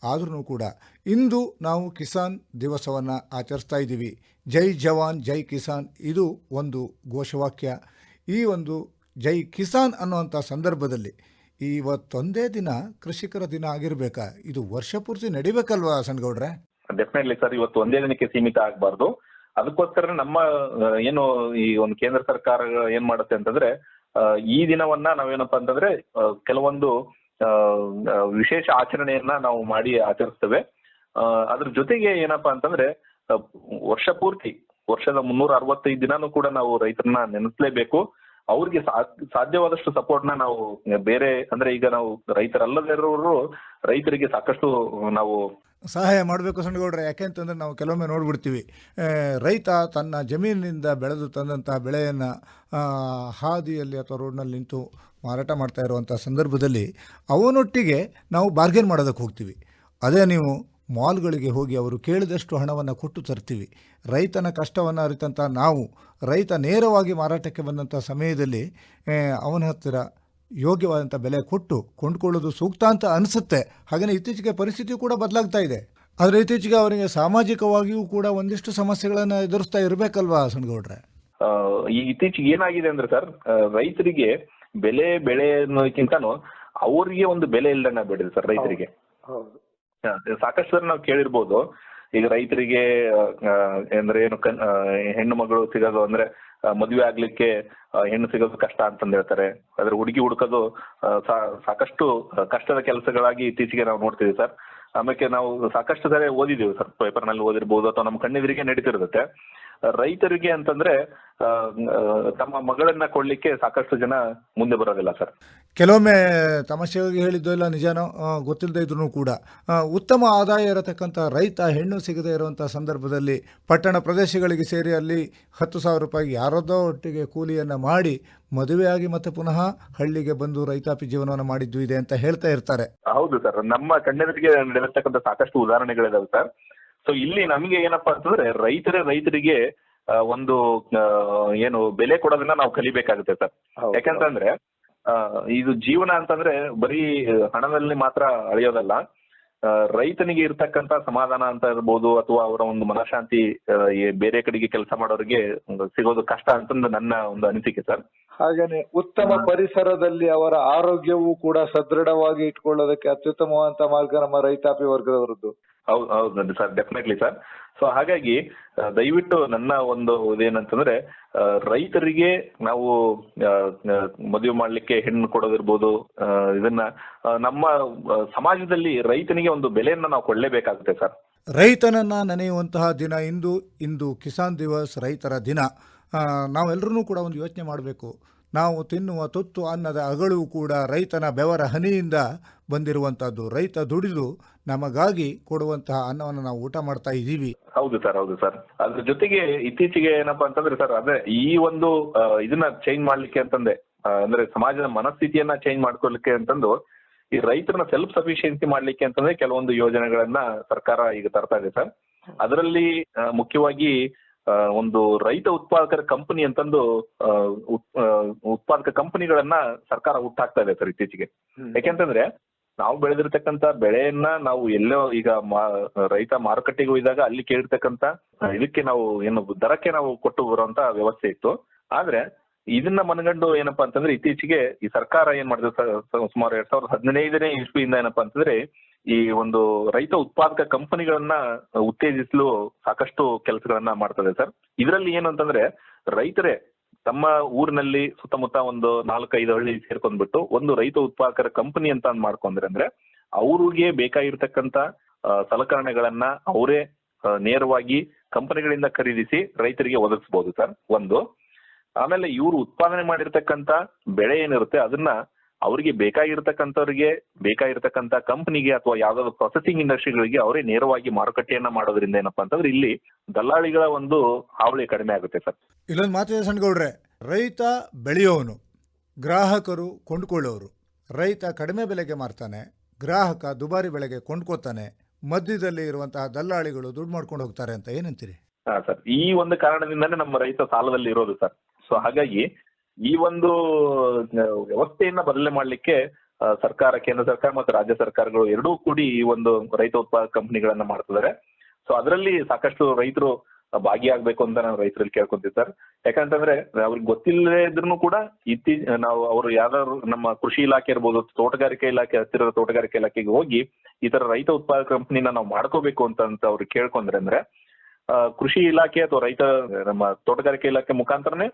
ಆದ್ರೂ ಕೂಡ ಇಂದು ನಾವು ಕಿಸಾನ್ ದಿವಸವನ್ನು ಆಚರಿಸ್ತಾ ಇದ್ದೀವಿ. ಜೈ ಜವಾನ್, ಜೈ ಕಿಸಾನ್. ಇದು ಒಂದು ಘೋಷವಾಕ್ಯ. ಈ ಒಂದು ಜೈ ಕಿಸಾನ್ ಅನ್ನುವಂಥ ಸಂದರ್ಭದಲ್ಲಿ ಇವತ್ತೊಂದೇ ದಿನ ಕೃಷಿಕರ ದಿನ ಆಗಿರ್ಬೇಕಾ? ಇದು ವರ್ಷ ಪೂರ್ತಿ ನಡಿಬೇಕಲ್ವಾ ಸಣ್ಗೌಡ್ರೆ ಡೆಫಿನೆಟ್ಲಿ ಸರ್ ಇವತ್ತು ಒಂದೇ ದಿನಕ್ಕೆ ಸೀಮಿತ ಆಗಬಾರ್ದು. ಅದಕ್ಕೋಸ್ಕರ ನಮ್ಮ ಏನು ಈ ಒಂದು ಕೇಂದ್ರ ಸರ್ಕಾರ ಏನ್ ಮಾಡುತ್ತೆ ಅಂತಂದ್ರೆ ಈ ದಿನವನ್ನ ನಾವೇನಪ್ಪ ಅಂತಂದ್ರೆ ಕೆಲವೊಂದು ವಿಶೇಷ ಆಚರಣೆಯನ್ನ ನಾವು ಮಾಡಿ ಆಚರಿಸ್ತೇವೆ. ಅದ್ರ ಜೊತೆಗೆ ಏನಪ್ಪಾ ಅಂತಂದ್ರೆ ವರ್ಷ ಪೂರ್ತಿ ವರ್ಷದ ಮುನ್ನೂರ ಅರವತ್ತೈದು ದಿನಾನೂ ಕೂಡ ನಾವು ರೈತರನ್ನ ನೆನೆಸಲೇಬೇಕು. ಅವ್ರಿಗೆ ಸಾಧ್ಯವಾದಷ್ಟು ಸಪೋರ್ಟ್ನ ನಾವು ಬೇರೆ, ಅಂದ್ರೆ ಈಗ ನಾವು ರೈತರಲ್ಲದಿರೋರು ರೈತರಿಗೆ ಸಾಕಷ್ಟು ನಾವು ಸಹಾಯ ಮಾಡಬೇಕು ಸಣ್ಣಗೌಡ್ರೆ. ಯಾಕೆಂತಂದ್ರೆ ನಾವು ಕೆಲವೊಮ್ಮೆ ನೋಡ್ಬಿಡ್ತೀವಿ. ರೈತ ತನ್ನ ಜಮೀನಿನಿಂದ ಬೆಳೆದು ತಂದಂತಹ ಬೆಳೆಯನ್ನು ಹಾದಿಯಲ್ಲಿ ಅಥವಾ ರೋಡ್ನಲ್ಲಿ ನಿಂತು ಮಾರಾಟ ಮಾಡ್ತಾ ಇರುವಂಥ ಸಂದರ್ಭದಲ್ಲಿ ಅವನೊಟ್ಟಿಗೆ ನಾವು ಬಾರ್ಗೇನ್ ಮಾಡೋದಕ್ಕೆ ಹೋಗ್ತೀವಿ. ಅದೇ ನೀವು ಮಾಲ್ಗಳಿಗೆ ಹೋಗಿ ಅವರು ಕೇಳಿದಷ್ಟು ಹಣವನ್ನು ಕೊಟ್ಟು ತರ್ತೀವಿ. ರೈತನ ಕಷ್ಟವನ್ನು ಅರಿತಂಥ ನಾವು ರೈತ ನೇರವಾಗಿ ಮಾರಾಟಕ್ಕೆ ಬಂದಂಥ ಸಮಯದಲ್ಲಿ ಅವನ ಹತ್ತಿರ ಯೋಗ್ಯವಾದಂಥ ಬೆಲೆ ಕೊಟ್ಟು ಕೊಂಡ್ಕೊಳ್ಳೋದು ಸೂಕ್ತ ಅಂತ ಅನಿಸುತ್ತೆ. ಹಾಗೆಯೇ ಇತ್ತೀಚೆಗೆ ಪರಿಸ್ಥಿತಿ ಕೂಡ ಬದಲಾಗ್ತಾ ಇದೆ. ಆದರೆ ಇತ್ತೀಚೆಗೆ ಅವರಿಗೆ ಸಾಮಾಜಿಕವಾಗಿಯೂ ಕೂಡ ಒಂದಿಷ್ಟು ಸಮಸ್ಯೆಗಳನ್ನು ಎದುರಿಸ್ತಾ ಇರಬೇಕಲ್ವಾ ಸಣ್ಣಗೌಡ್ರೆ ಈ ಇತ್ತೀಚೆಗೆ ಏನಾಗಿದೆ ಅಂದ್ರೆ ಸರ್ ರೈತರಿಗೆ ಬೆಲೆ ಬೆಳೆ ಅನ್ನೋದಕ್ಕಿಂತನೂ ಅವರಿಗೆ ಒಂದು ಬೆಲೆ ಇಲ್ಲ ಬಿಡಿದೆ ಸರ್ ರೈತರಿಗೆ. ಸಾಕಷ್ಟು ನಾವು ಕೇಳಿರ್ಬೋದು. ಈಗ ರೈತರಿಗೆ ಅಂದ್ರೆ ಏನು ಕನ್- ಹೆಣ್ಣು ಮಗಳು ಸಿಗೋದು ಅಂದ್ರೆ ಮದುವೆ ಆಗ್ಲಿಕ್ಕೆ ಹೆಣ್ಣು ಸಿಗೋದು ಕಷ್ಟ ಅಂತಂದ ಹೇಳ್ತಾರೆ. ಆದ್ರೆ ಹುಡುಗಿ ಹುಡುಕೋದು ಸಾಕಷ್ಟು ಕಷ್ಟದ ಕೆಲಸಗಳಾಗಿ ಇತ್ತೀಚೆಗೆ ನಾವು ನೋಡ್ತೀವಿ ಸರ್. ಆಮೇಲೆ ನಾವು ಸಾಕಷ್ಟು ಸರಿ ಓದಿದೀವಿ ಸರ್. ಪೇಪರ್ನಲ್ಲಿ ಓದಿರ್ಬೋದು ಅಥವಾ ನಮ್ಮ ಕಣ್ಣೆದುರಿಗೆ ನಡೀತಿರುತ್ತೆ ರೈತರಿಗೆ ಅಂತಂದ್ರೆ ತಮ್ಮ ಮಗಳನ್ನ ಕೊಡ್ಲಿಕ್ಕೆ ಸಾಕಷ್ಟು ಜನ ಮುಂದೆ ಬರೋದಿಲ್ಲ ಸರ್. ಕೆಲವೊಮ್ಮೆ ತಮಾಷೆಯಾಗಿ ಹೇಳಿದ್ದು ಇಲ್ಲ ನಿಜಾನೋ ಗೊತ್ತಿಲ್ಲದೆ ಇದ್ರು ಕೂಡ ಉತ್ತಮ ಆದಾಯ ಇರತಕ್ಕಂಥ ರೈತ ಹೆಣ್ಣು ಸಿಗದೆ ಇರುವಂಥ ಸಂದರ್ಭದಲ್ಲಿ ಪಟ್ಟಣ ಪ್ರದೇಶಗಳಿಗೆ ಸೇರಿ ಅಲ್ಲಿ ಹತ್ತು ಸಾವಿರ ರೂಪಾಯಿಗೆ ಯಾರದೋ ಒಟ್ಟಿಗೆ ಕೂಲಿಯನ್ನು ಮಾಡಿ ಮದುವೆಯಾಗಿ ಮತ್ತೆ ಪುನಃ ಹಳ್ಳಿಗೆ ಬಂದು ರೈತಾಪಿ ಜೀವನವನ್ನು ಮಾಡಿದ್ದು ಇದೆ ಅಂತ ಹೇಳ್ತಾ ಇರ್ತಾರೆ. ಹೌದು ಸರ್. ನಮ್ಮ ಕಣ್ಣೆದುರಿಗೆ ನಡೆದಿರ್ತಕ್ಕಂಥ ಸಾಕಷ್ಟು ಉದಾಹರಣೆಗಳಿದಾವೆ ಸರ್. ಸೊ ಇಲ್ಲಿ ನಮಗೆ ಏನಪ್ಪಾ ಅಂತಂದ್ರೆ ರೈತರೇ ರೈತರಿಗೆ ಒಂದು ಏನು ಬೆಲೆ ಕೊಡೋದನ್ನ ನಾವು ಕಲಿಬೇಕಾಗುತ್ತೆ ಸರ್. ಯಾಕಂತಂದ್ರೆ ಇದು ಜೀವನ ಅಂತಂದ್ರೆ ಬರೀ ಹಣದಲ್ಲಿ ಮಾತ್ರ ಅಳೆಯೋದಲ್ಲ. ರೈತನಿಗೆ ಇರ್ತಕ್ಕಂತ ಸಮಾಧಾನ ಅಂತ ಇರ್ಬೋದು ಅಥವಾ ಅವರ ಒಂದು ಮನಃಶಾಂತಿ ಬೇರೆ ಕಡೆಗೆ ಕೆಲಸ ಮಾಡೋರಿಗೆ ಸಿಗೋದು ಕಷ್ಟ ಅಂತಂದು ನನ್ನ ಒಂದು ಅನಿಸಿಕೆ ಸರ್. ಹಾಗೇನೆ ಉತ್ತಮ ಪರಿಸರದಲ್ಲಿ ಅವರ ಆರೋಗ್ಯವೂ ಕೂಡ ಸದೃಢವಾಗಿ ಇಟ್ಕೊಳ್ಳೋದಕ್ಕೆ ಅತ್ಯುತ್ತಮವಾದಂತ ಮಾರ್ಗ ನಮ್ಮ ರೈತಾಪಿ ವರ್ಗದವರದ್ದು. ಹೌದು ಹೌದು ಸರ್ ಡೆಫಿನೆಟ್ಲಿ ಸರ್. ಸೊ ಹಾಗಾಗಿ ದಯವಿಟ್ಟು ನನ್ನ ಒಂದು ಇದೇನಂತಂದ್ರೆ ಆ, ರೈತರಿಗೆ ನಾವು ಮದುವೆ ಮಾಡಲಿಕ್ಕೆ ಹೆಣ್ಣು ಕೊಡೋದಿರ್ಬೋದು ಇದನ್ನ ನಮ್ಮ ಸಮಾಜದಲ್ಲಿ ರೈತನಿಗೆ ಒಂದು ಬೆಲೆಯನ್ನ ನಾವು ಕೊಡಲೇಬೇಕಾಗುತ್ತೆ ಸರ್. ರೈತನನ್ನು ನೆನೆಯುವಂತಹ ದಿನ ಇಂದು ಇಂದು ಕಿಸಾನ್ ದಿವಸ್ ರೈತರ ದಿನ. ನಾವೆಲ್ಲರೂ ಕೂಡ ಒಂದು ಯೋಚನೆ ಮಾಡಬೇಕು. ನಾವು ತಿನ್ನುವ ತುತ್ತು ಅನ್ನದ ಅಗಳು ಕೂಡ ರೈತನ ಬೆವರ ಹನಿಯಿಂದ ಬಂದಿರುವಂಥದ್ದು ರೈತ ದುಡಿದು ನಮಗಾಗಿ ಕೊಡುವಂತಹ ಅನ್ನವನ್ನು ನಾವು ಊಟ ಮಾಡ್ತಾ ಇದ್ದೀವಿ. ಹೌದು ಸರ್ ಹೌದು ಸರ್. ಅದ್ರ ಜೊತೆಗೆ ಇತ್ತೀಚೆಗೆ ಏನಪ್ಪಾ ಅಂತಂದ್ರೆ ಸರ್, ಅದೇ ಈ ಒಂದು ಇದನ್ನ ಚೇಂಜ್ ಮಾಡ್ಲಿಕ್ಕೆ ಅಂತಂದೆ. ಅಂದ್ರೆ ಸಮಾಜದ ಮನಸ್ಥಿತಿಯನ್ನ ಚೇಂಜ್ ಮಾಡ್ಕೊಳ್ಲಿಕ್ಕೆ ಅಂತಂದು ಈ ರೈತರನ್ನ ಸೆಲ್ಫ್ ಸಫಿಶಿಯನ್ಸಿ ಮಾಡ್ಲಿಕ್ಕೆ ಅಂತಂದ್ರೆ ಕೆಲವೊಂದು ಯೋಜನೆಗಳನ್ನ ಸರ್ಕಾರ ಈಗ ತರ್ತಾ ಇದೆ ಸರ್. ಅದರಲ್ಲಿ ಮುಖ್ಯವಾಗಿ ಒಂದು ರೈತ ಉತ್ಪಾದಕರ ಕಂಪನಿ ಅಂತಂದು ಉತ್ಪಾದಕ ಕಂಪನಿಗಳನ್ನ ಸರ್ಕಾರ ಹುಟ್ಟಾಕ್ತಾ ಇದೆ ಸರ್ ಇತ್ತೀಚೆಗೆ. ಯಾಕೆಂತಂದ್ರೆ ನಾವು ಬೆಳೆದಿರ್ತಕ್ಕಂತ ಬೆಳೆಯನ್ನ ನಾವು ಎಲ್ಲೋ ಈಗ ರೈತ ಮಾರುಕಟ್ಟೆಗೆ ಹೋಗಿದಾಗ ಅಲ್ಲಿ ಕೇಳಿರ್ತಕ್ಕಂತ ಇದಕ್ಕೆ ನಾವು ಏನು ದರಕ್ಕೆ ನಾವು ಕೊಟ್ಟು ಬರುವಂತ ವ್ಯವಸ್ಥೆ ಇತ್ತು. ಆದ್ರೆ ಇದನ್ನ ಮನಗಂಡು ಏನಪ್ಪಾ ಅಂತಂದ್ರೆ ಇತ್ತೀಚೆಗೆ ಈ ಸರ್ಕಾರ ಏನ್ ಮಾಡಿದೆ ಸುಮಾರು ಎರಡ್ ಸಾವಿರದ ಹದಿನೈದನೇ ಇಸ್ವಿಯಿಂದ ಏನಪ್ಪಾ ಅಂತಂದ್ರೆ ಈ ಒಂದು ರೈತ ಉತ್ಪಾದಕ ಕಂಪನಿಗಳನ್ನ ಉತ್ತೇಜಿಸಲು ಸಾಕಷ್ಟು ಕೆಲಸಗಳನ್ನ ಮಾಡ್ತದೆ ಸರ್. ಇದರಲ್ಲಿ ಏನು ಅಂತಂದ್ರೆ ರೈತರೇ ತಮ್ಮ ಊರಿನಲ್ಲಿ ಸುತ್ತಮುತ್ತ ಒಂದು ನಾಲ್ಕೈದು ಹಳ್ಳಿ ಸೇರ್ಕೊಂಡ್ಬಿಟ್ಟು ಒಂದು ರೈತ ಉತ್ಪಾದಕರ ಕಂಪನಿ ಅಂತ ಮಾಡ್ಕೊಂಡ್ರೆ ಅಂದ್ರೆ ಅವ್ರಿಗೆ ಬೇಕಾಗಿರ್ತಕ್ಕಂತ ಸಲಕರಣೆಗಳನ್ನ ಅವರೇ ನೇರವಾಗಿ ಕಂಪನಿಗಳಿಂದ ಖರೀದಿಸಿ ರೈತರಿಗೆ ಒದಗಿಸಬಹುದು ಸರ್. ಒಂದು, ಆಮೇಲೆ ಇವರು ಉತ್ಪಾದನೆ ಮಾಡಿರ್ತಕ್ಕಂತ ಬೆಳೆ ಏನಿರುತ್ತೆ ಅದನ್ನ ಅವರಿಗೆ ಬೇಕಾಗಿರ್ತಕ್ಕಂಥವ್ರಿಗೆ ಬೇಕಾಗಿರ್ತಕ್ಕಂತ ಕಂಪನಿಗೆ ಅಥವಾ ಯಾವ್ದಾದ್ರು ಪ್ರೊಸೆಸಿಂಗ್ ಇಂಡಸ್ಟ್ರಿಗಳಿಗೆ ಅವರೇ ನೇರವಾಗಿ ಮಾರುಕಟ್ಟೆಯನ್ನ ಮಾಡೋದ್ರಿಂದ ಏನಪ್ಪಾ ಅಂತಂದ್ರೆ ಇಲ್ಲಿ ದಲ್ಲಾಳಿಗಳ ಒಂದು ಹಾವಳಿ ಕಡಿಮೆ ಆಗುತ್ತೆ ಸರ್. ಇಲ್ಲೊಂದು ಮಾತಿದೆ ಸಣ್ಣಗೌಡ್ರೆ ರೈತ ಬೆಳೆಯೋನು ಗ್ರಾಹಕರು ಕೊಂಡ್ಕೊಳ್ಳೋರು. ರೈತ ಕಡಿಮೆ ಬೆಲೆಗೆ ಮಾರ್ತಾನೆ ಗ್ರಾಹಕ ದುಬಾರಿ ಬೆಲೆಗೆ ಕೊಂಡ್ಕೋತಾನೆ ಮಧ್ಯದಲ್ಲಿ ಇರುವಂತಹ ದಲ್ಲಾಳಿಗಳು ದುಡ್ಡು ಮಾಡ್ಕೊಂಡು ಹೋಗ್ತಾರೆ ಅಂತ ಏನಂತೀರಿ ಹಾ ಸರ್ ಈ ಒಂದು ಕಾರಣದಿಂದಾನೇ ನಮ್ಮ ರೈತ ಸಾಲದಲ್ಲಿ ಇರೋದು ಸರ್. ಸೊ ಹಾಗಾಗಿ ಈ ಒಂದು ವ್ಯವಸ್ಥೆಯನ್ನ ಬದಲೇ ಮಾಡ್ಲಿಕ್ಕೆ ಸರ್ಕಾರ, ಕೇಂದ್ರ ಸರ್ಕಾರ ಮತ್ತು ರಾಜ್ಯ ಸರ್ಕಾರಗಳು ಎರಡೂ ಕೂಡಿ ಈ ಒಂದು ರೈತ ಉತ್ಪಾದಕ ಕಂಪನಿಗಳನ್ನ ಮಾಡ್ತಿದ್ದಾರೆ. ಸೊ ಅದರಲ್ಲಿ ಸಾಕಷ್ಟು ರೈತರು ಭಾಗಿಯಾಗಬೇಕು ಅಂತ ನಾನು ರೈತರಲ್ಲಿ ಕೇಳ್ಕೊಂತೀವಿ ಸರ್. ಯಾಕಂತಂದ್ರೆ, ಅವ್ರಿಗೆ ಗೊತ್ತಿಲ್ಲದೇ ಇದ್ರು ಕೂಡ ಇತ್ತೀ, ನಾವು ಅವರು ಯಾರು ನಮ್ಮ ಕೃಷಿ ಇಲಾಖೆ ಇರ್ಬೋದು, ತೋಟಗಾರಿಕೆ ಇಲಾಖೆ, ಹತ್ತಿರದ ತೋಟಗಾರಿಕೆ ಇಲಾಖೆಗೆ ಹೋಗಿ ಈ ತರ ರೈತ ಉತ್ಪಾದಕ ಕಂಪನಿನ ನಾವು ಮಾಡ್ಕೋಬೇಕು ಅಂತ ಅಂತ ಅವ್ರು ಕೇಳ್ಕೊಂಡ್ರೆ ಅಂದ್ರೆ ಕೃಷಿ ಇಲಾಖೆ ಅಥವಾ ರೈತ, ನಮ್ಮ ತೋಟಗಾರಿಕೆ ಇಲಾಖೆ ಮುಖಾಂತರನೇ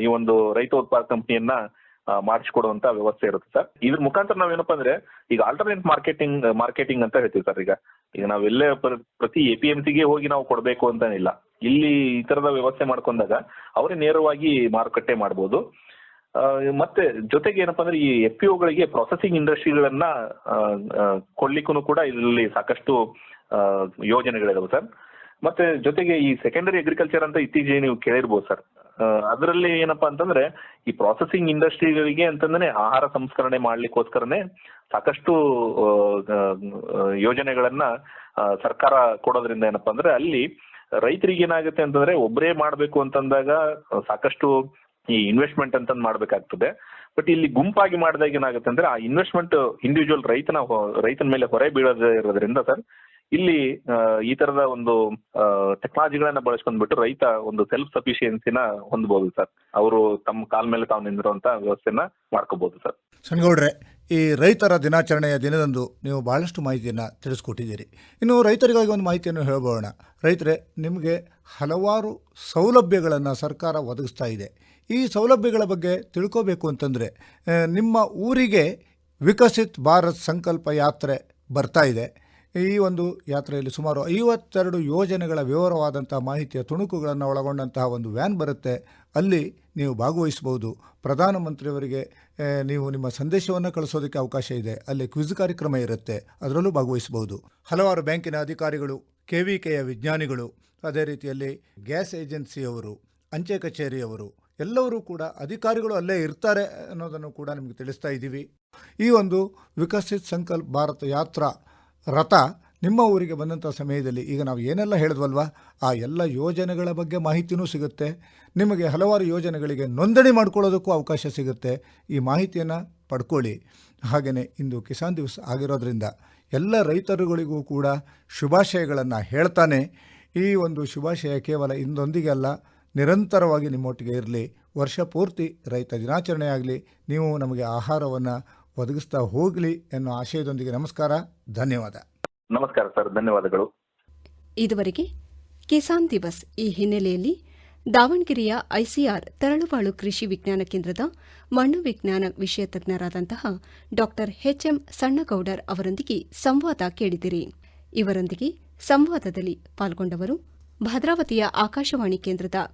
ಈ ಒಂದು ರೈತ ಉತ್ಪಾದಕ ಕಂಪನಿಯನ್ನ ಮಾಡಿಸ್ಕೊಡುವಂತ ವ್ಯವಸ್ಥೆ ಇರುತ್ತೆ ಸರ್. ಇದ್ರ ಮುಖಾಂತರ ನಾವೇನಪ್ಪ ಅಂದ್ರೆ ಈಗ ಆಲ್ಟರ್ನೇಟ್ ಮಾರ್ಕೆಟಿಂಗ್ ಮಾರ್ಕೆಟಿಂಗ್ ಅಂತ ಹೇಳ್ತೀವಿ ಸರ್ ಈಗ. ಈಗ ನಾವೆಲ್ಲೇ ಪ್ರ- ಪ್ರತಿ ಎ ಪಿ ಎಂ ಸಿಗೆ ಹೋಗಿ ನಾವು ಕೊಡಬೇಕು ಅಂತಾನಿಲ್ಲ ಇಲ್ಲಿ. ಈ ತರದ ವ್ಯವಸ್ಥೆ ಮಾಡ್ಕೊಂಡಾಗ ಅವರೇ ನೇರವಾಗಿ ಮಾರುಕಟ್ಟೆ ಮಾಡ್ಬೋದು. ಆ, ಮತ್ತೆ ಜೊತೆಗೆ ಏನಪ್ಪಾ ಅಂದ್ರೆ ಈ ಎಫ್ ಪಿ ಒಗಳಿಗೆ ಪ್ರೊಸೆಸಿಂಗ್ ಇಂಡಸ್ಟ್ರಿಗಳನ್ನ ಕೊಡ್ಲಿಕ್ಕೂ ಕೂಡ ಇದರಲ್ಲಿ ಸಾಕಷ್ಟು ಯೋಜನೆಗಳಿದಾವೆ ಸರ್. ಮತ್ತೆ ಜೊತೆಗೆ ಈ ಸೆಕೆಂಡರಿ ಅಗ್ರಿಕಲ್ಚರ್ ಅಂತ ಇತ್ತೀಚೆಗೆ ನೀವು ಕೇಳಿರ್ಬೋದು ಸರ್. ಅದರಲ್ಲಿ ಏನಪ್ಪಾ ಅಂತಂದ್ರೆ ಈ ಪ್ರಾಸೆಸಿಂಗ್ ಇಂಡಸ್ಟ್ರಿಗಳಿಗೆ ಅಂತಂದ್ರೆ ಆಹಾರ ಸಂಸ್ಕರಣೆ ಮಾಡ್ಲಿಕ್ಕೋಸ್ಕರನೇ ಸಾಕಷ್ಟು ಯೋಜನೆಗಳನ್ನ ಸರ್ಕಾರ ಕೊಡೋದ್ರಿಂದ ಏನಪ್ಪಾ ಅಂದ್ರೆ ಅಲ್ಲಿ ರೈತರಿಗೆ ಏನಾಗುತ್ತೆ ಅಂತಂದ್ರೆ ಒಬ್ಬರೇ ಮಾಡ್ಬೇಕು ಅಂತಂದಾಗ ಸಾಕಷ್ಟು ಈ ಇನ್ವೆಸ್ಟ್ಮೆಂಟ್ ಅಂತ ಮಾಡ್ಬೇಕಾಗ್ತದೆ. ಬಟ್ ಇಲ್ಲಿ ಗುಂಪಾಗಿ ಮಾಡಿದಾಗ ಏನಾಗುತ್ತೆ ಅಂದ್ರೆ ಆ ಇನ್ವೆಸ್ಟ್ಮೆಂಟ್ ಇಂಡಿವಿಜುವಲ್ ರೈತನ ರೈತನ ಮೇಲೆ ಹೊರೆ ಬೀಳೋದೇ ಇರೋದ್ರಿಂದ ಸರ್ ಇಲ್ಲಿ ಈ ತರದ ಒಂದು ಟೆಕ್ನಾಲಜಿಗಳನ್ನ ಬಳಸ್ಕೊಂಡ್ಬಿಟ್ಟು ರೈತ ಒಂದು ಸೆಲ್ಫ್ ಸಫಿಶಿಯನ್ಸಿನ ಹೊಂದಬಹುದು ಸರ್. ಅವರು ತಮ್ಮ ಕಾಲ್ ಮೇಲೆ ತಾವು ನಿಂದಿರುವಂತ ವ್ಯವಸ್ಥೆನ ಮಾಡ್ಕೋಬಹುದು ಸರ್. ಸಂಗೌಡ್ರೆ ಈ ರೈತರ ದಿನಾಚರಣೆಯ ದಿನದಂದು ನೀವು ಬಹಳಷ್ಟು ಮಾಹಿತಿಯನ್ನು ತಿಳಿಸ್ಕೊಟ್ಟಿದ್ದೀರಿ. ಇನ್ನು ರೈತರಿಗಾಗಿ ಒಂದು ಮಾಹಿತಿಯನ್ನು ಹೇಳಬೋಣ. ರೈತರೇ, ನಿಮಗೆ ಹಲವಾರು ಸೌಲಭ್ಯಗಳನ್ನು ಸರ್ಕಾರ ಒದಗಿಸ್ತಾ ಇದೆ. ಈ ಸೌಲಭ್ಯಗಳ ಬಗ್ಗೆ ತಿಳ್ಕೋಬೇಕು ಅಂತಂದರೆ ನಿಮ್ಮ ಊರಿಗೆ ವಿಕಸಿತ್ ಭಾರತ್ ಸಂಕಲ್ಪ ಯಾತ್ರೆ ಬರ್ತಾ ಇದೆ. ಈ ಒಂದು ಯಾತ್ರೆಯಲ್ಲಿ ಸುಮಾರು ಐವತ್ತೆರಡು ಯೋಜನೆಗಳ ವಿವರವಾದಂಥ ಮಾಹಿತಿಯ ತುಣುಕುಗಳನ್ನು ಒಳಗೊಂಡಂತಹ ಒಂದು ವ್ಯಾನ್ ಬರುತ್ತೆ. ಅಲ್ಲಿ ನೀವು ಭಾಗವಹಿಸಬಹುದು. ಪ್ರಧಾನಮಂತ್ರಿಯವರಿಗೆ ನೀವು ನಿಮ್ಮ ಸಂದೇಶವನ್ನು ಕಳಿಸೋದಕ್ಕೆ ಅವಕಾಶ ಇದೆ. ಅಲ್ಲಿ ಕ್ವಿಜ್ ಕಾರ್ಯಕ್ರಮ ಇರುತ್ತೆ. ಅದರಲ್ಲೂ ಭಾಗವಹಿಸಬಹುದು. ಹಲವಾರು ಬ್ಯಾಂಕಿನ ಅಧಿಕಾರಿಗಳು ಕೆ ವಿ ಕೆಯ ವಿಜ್ಞಾನಿಗಳು, ಅದೇ ರೀತಿಯಲ್ಲಿ ಗ್ಯಾಸ್ ಏಜೆನ್ಸಿಯವರು, ಅಂಚೆ ಕಚೇರಿಯವರು, ಎಲ್ಲರೂ ಕೂಡ ಅಧಿಕಾರಿಗಳು ಅಲ್ಲೇ ಇರ್ತಾರೆ ಅನ್ನೋದನ್ನು ಕೂಡ ನಿಮಗೆ ತಿಳಿಸ್ತಾ ಇದ್ದೀವಿ. ಈ ಒಂದು ವಿಕಸಿತ್ ಸಂಕಲ್ಪ್ ಭಾರತ ಯಾತ್ರಾ ರಥ ನಿಮ್ಮ ಊರಿಗೆ ಬಂದಂಥ ಸಮಯದಲ್ಲಿ ಈಗ ನಾವು ಏನೆಲ್ಲ ಹೇಳಿದ್ವಲ್ವ? ಆ ಎಲ್ಲ ಯೋಜನೆಗಳ ಬಗ್ಗೆ ಮಾಹಿತಿನೂ ಸಿಗುತ್ತೆ. ನಿಮಗೆ ಹಲವಾರು ಯೋಜನೆಗಳಿಗೆ ನೋಂದಣಿ ಮಾಡ್ಕೊಳ್ಳೋದಕ್ಕೂ ಅವಕಾಶ ಸಿಗುತ್ತೆ. ಈ ಮಾಹಿತಿಯನ್ನು ಪಡ್ಕೊಳ್ಳಿ. ಹಾಗೆಯೇ ಇಂದು ಕಿಸಾನ್ ದಿವಸ ಆಗಿರೋದ್ರಿಂದ ಎಲ್ಲ ರೈತರುಗಳಿಗೂ ಕೂಡ ಶುಭಾಶಯಗಳನ್ನು ಹೇಳ್ತಾನೆ. ಈ ಒಂದು ಶುಭಾಶಯ ಕೇವಲ ಇಂದೊಂದಿಗೆ ಅಲ್ಲ, ನಿರಂತರವಾಗಿ ನಿಮ್ಮೊಟ್ಟಿಗೆ ಇರಲಿ. ವರ್ಷ ಪೂರ್ತಿ ರೈತ ದಿನಾಚರಣೆ ಆಗಲಿ. ನೀವು ನಮಗೆ ಆಹಾರವನ್ನು ಒದಗಿಸ್ತಾ ಹೋಗಲಿ ಎನ್ನುವ ಆಶಯದೊಂದಿಗೆ ನಮಸ್ಕಾರ ಧನ್ಯವಾದ. ನಮಸ್ಕಾರ ಸರ್ ಧನ್ಯವಾದಗಳು. ಇದುವರೆಗೆ ಕಿಸಾನ್ ದಿವಸ್ ಈ ಹಿನ್ನೆಲೆಯಲ್ಲಿ ದಾವಣಗೆರೆಯ ಐಸಿಆರ್ ತರಳುಬಾಳು ಕೃಷಿ ವಿಜ್ಞಾನ ಕೇಂದ್ರದ ಮಣ್ಣು ವಿಜ್ಞಾನ ವಿಷಯ ತಜ್ಞರಾದಂತಹ ಡಾ ಎಚ್ಎಂ ಸಣ್ಣಗೌಡರ್ ಅವರೊಂದಿಗೆ ಸಂವಾದ ಕೇಳಿದಿರಿ. ಇವರೊಂದಿಗೆ ಸಂವಾದದಲ್ಲಿ ಪಾಲ್ಗೊಂಡವರು ಭದ್ರಾವತಿಯ ಆಕಾಶವಾಣಿ ಕೇಂದ್ರದ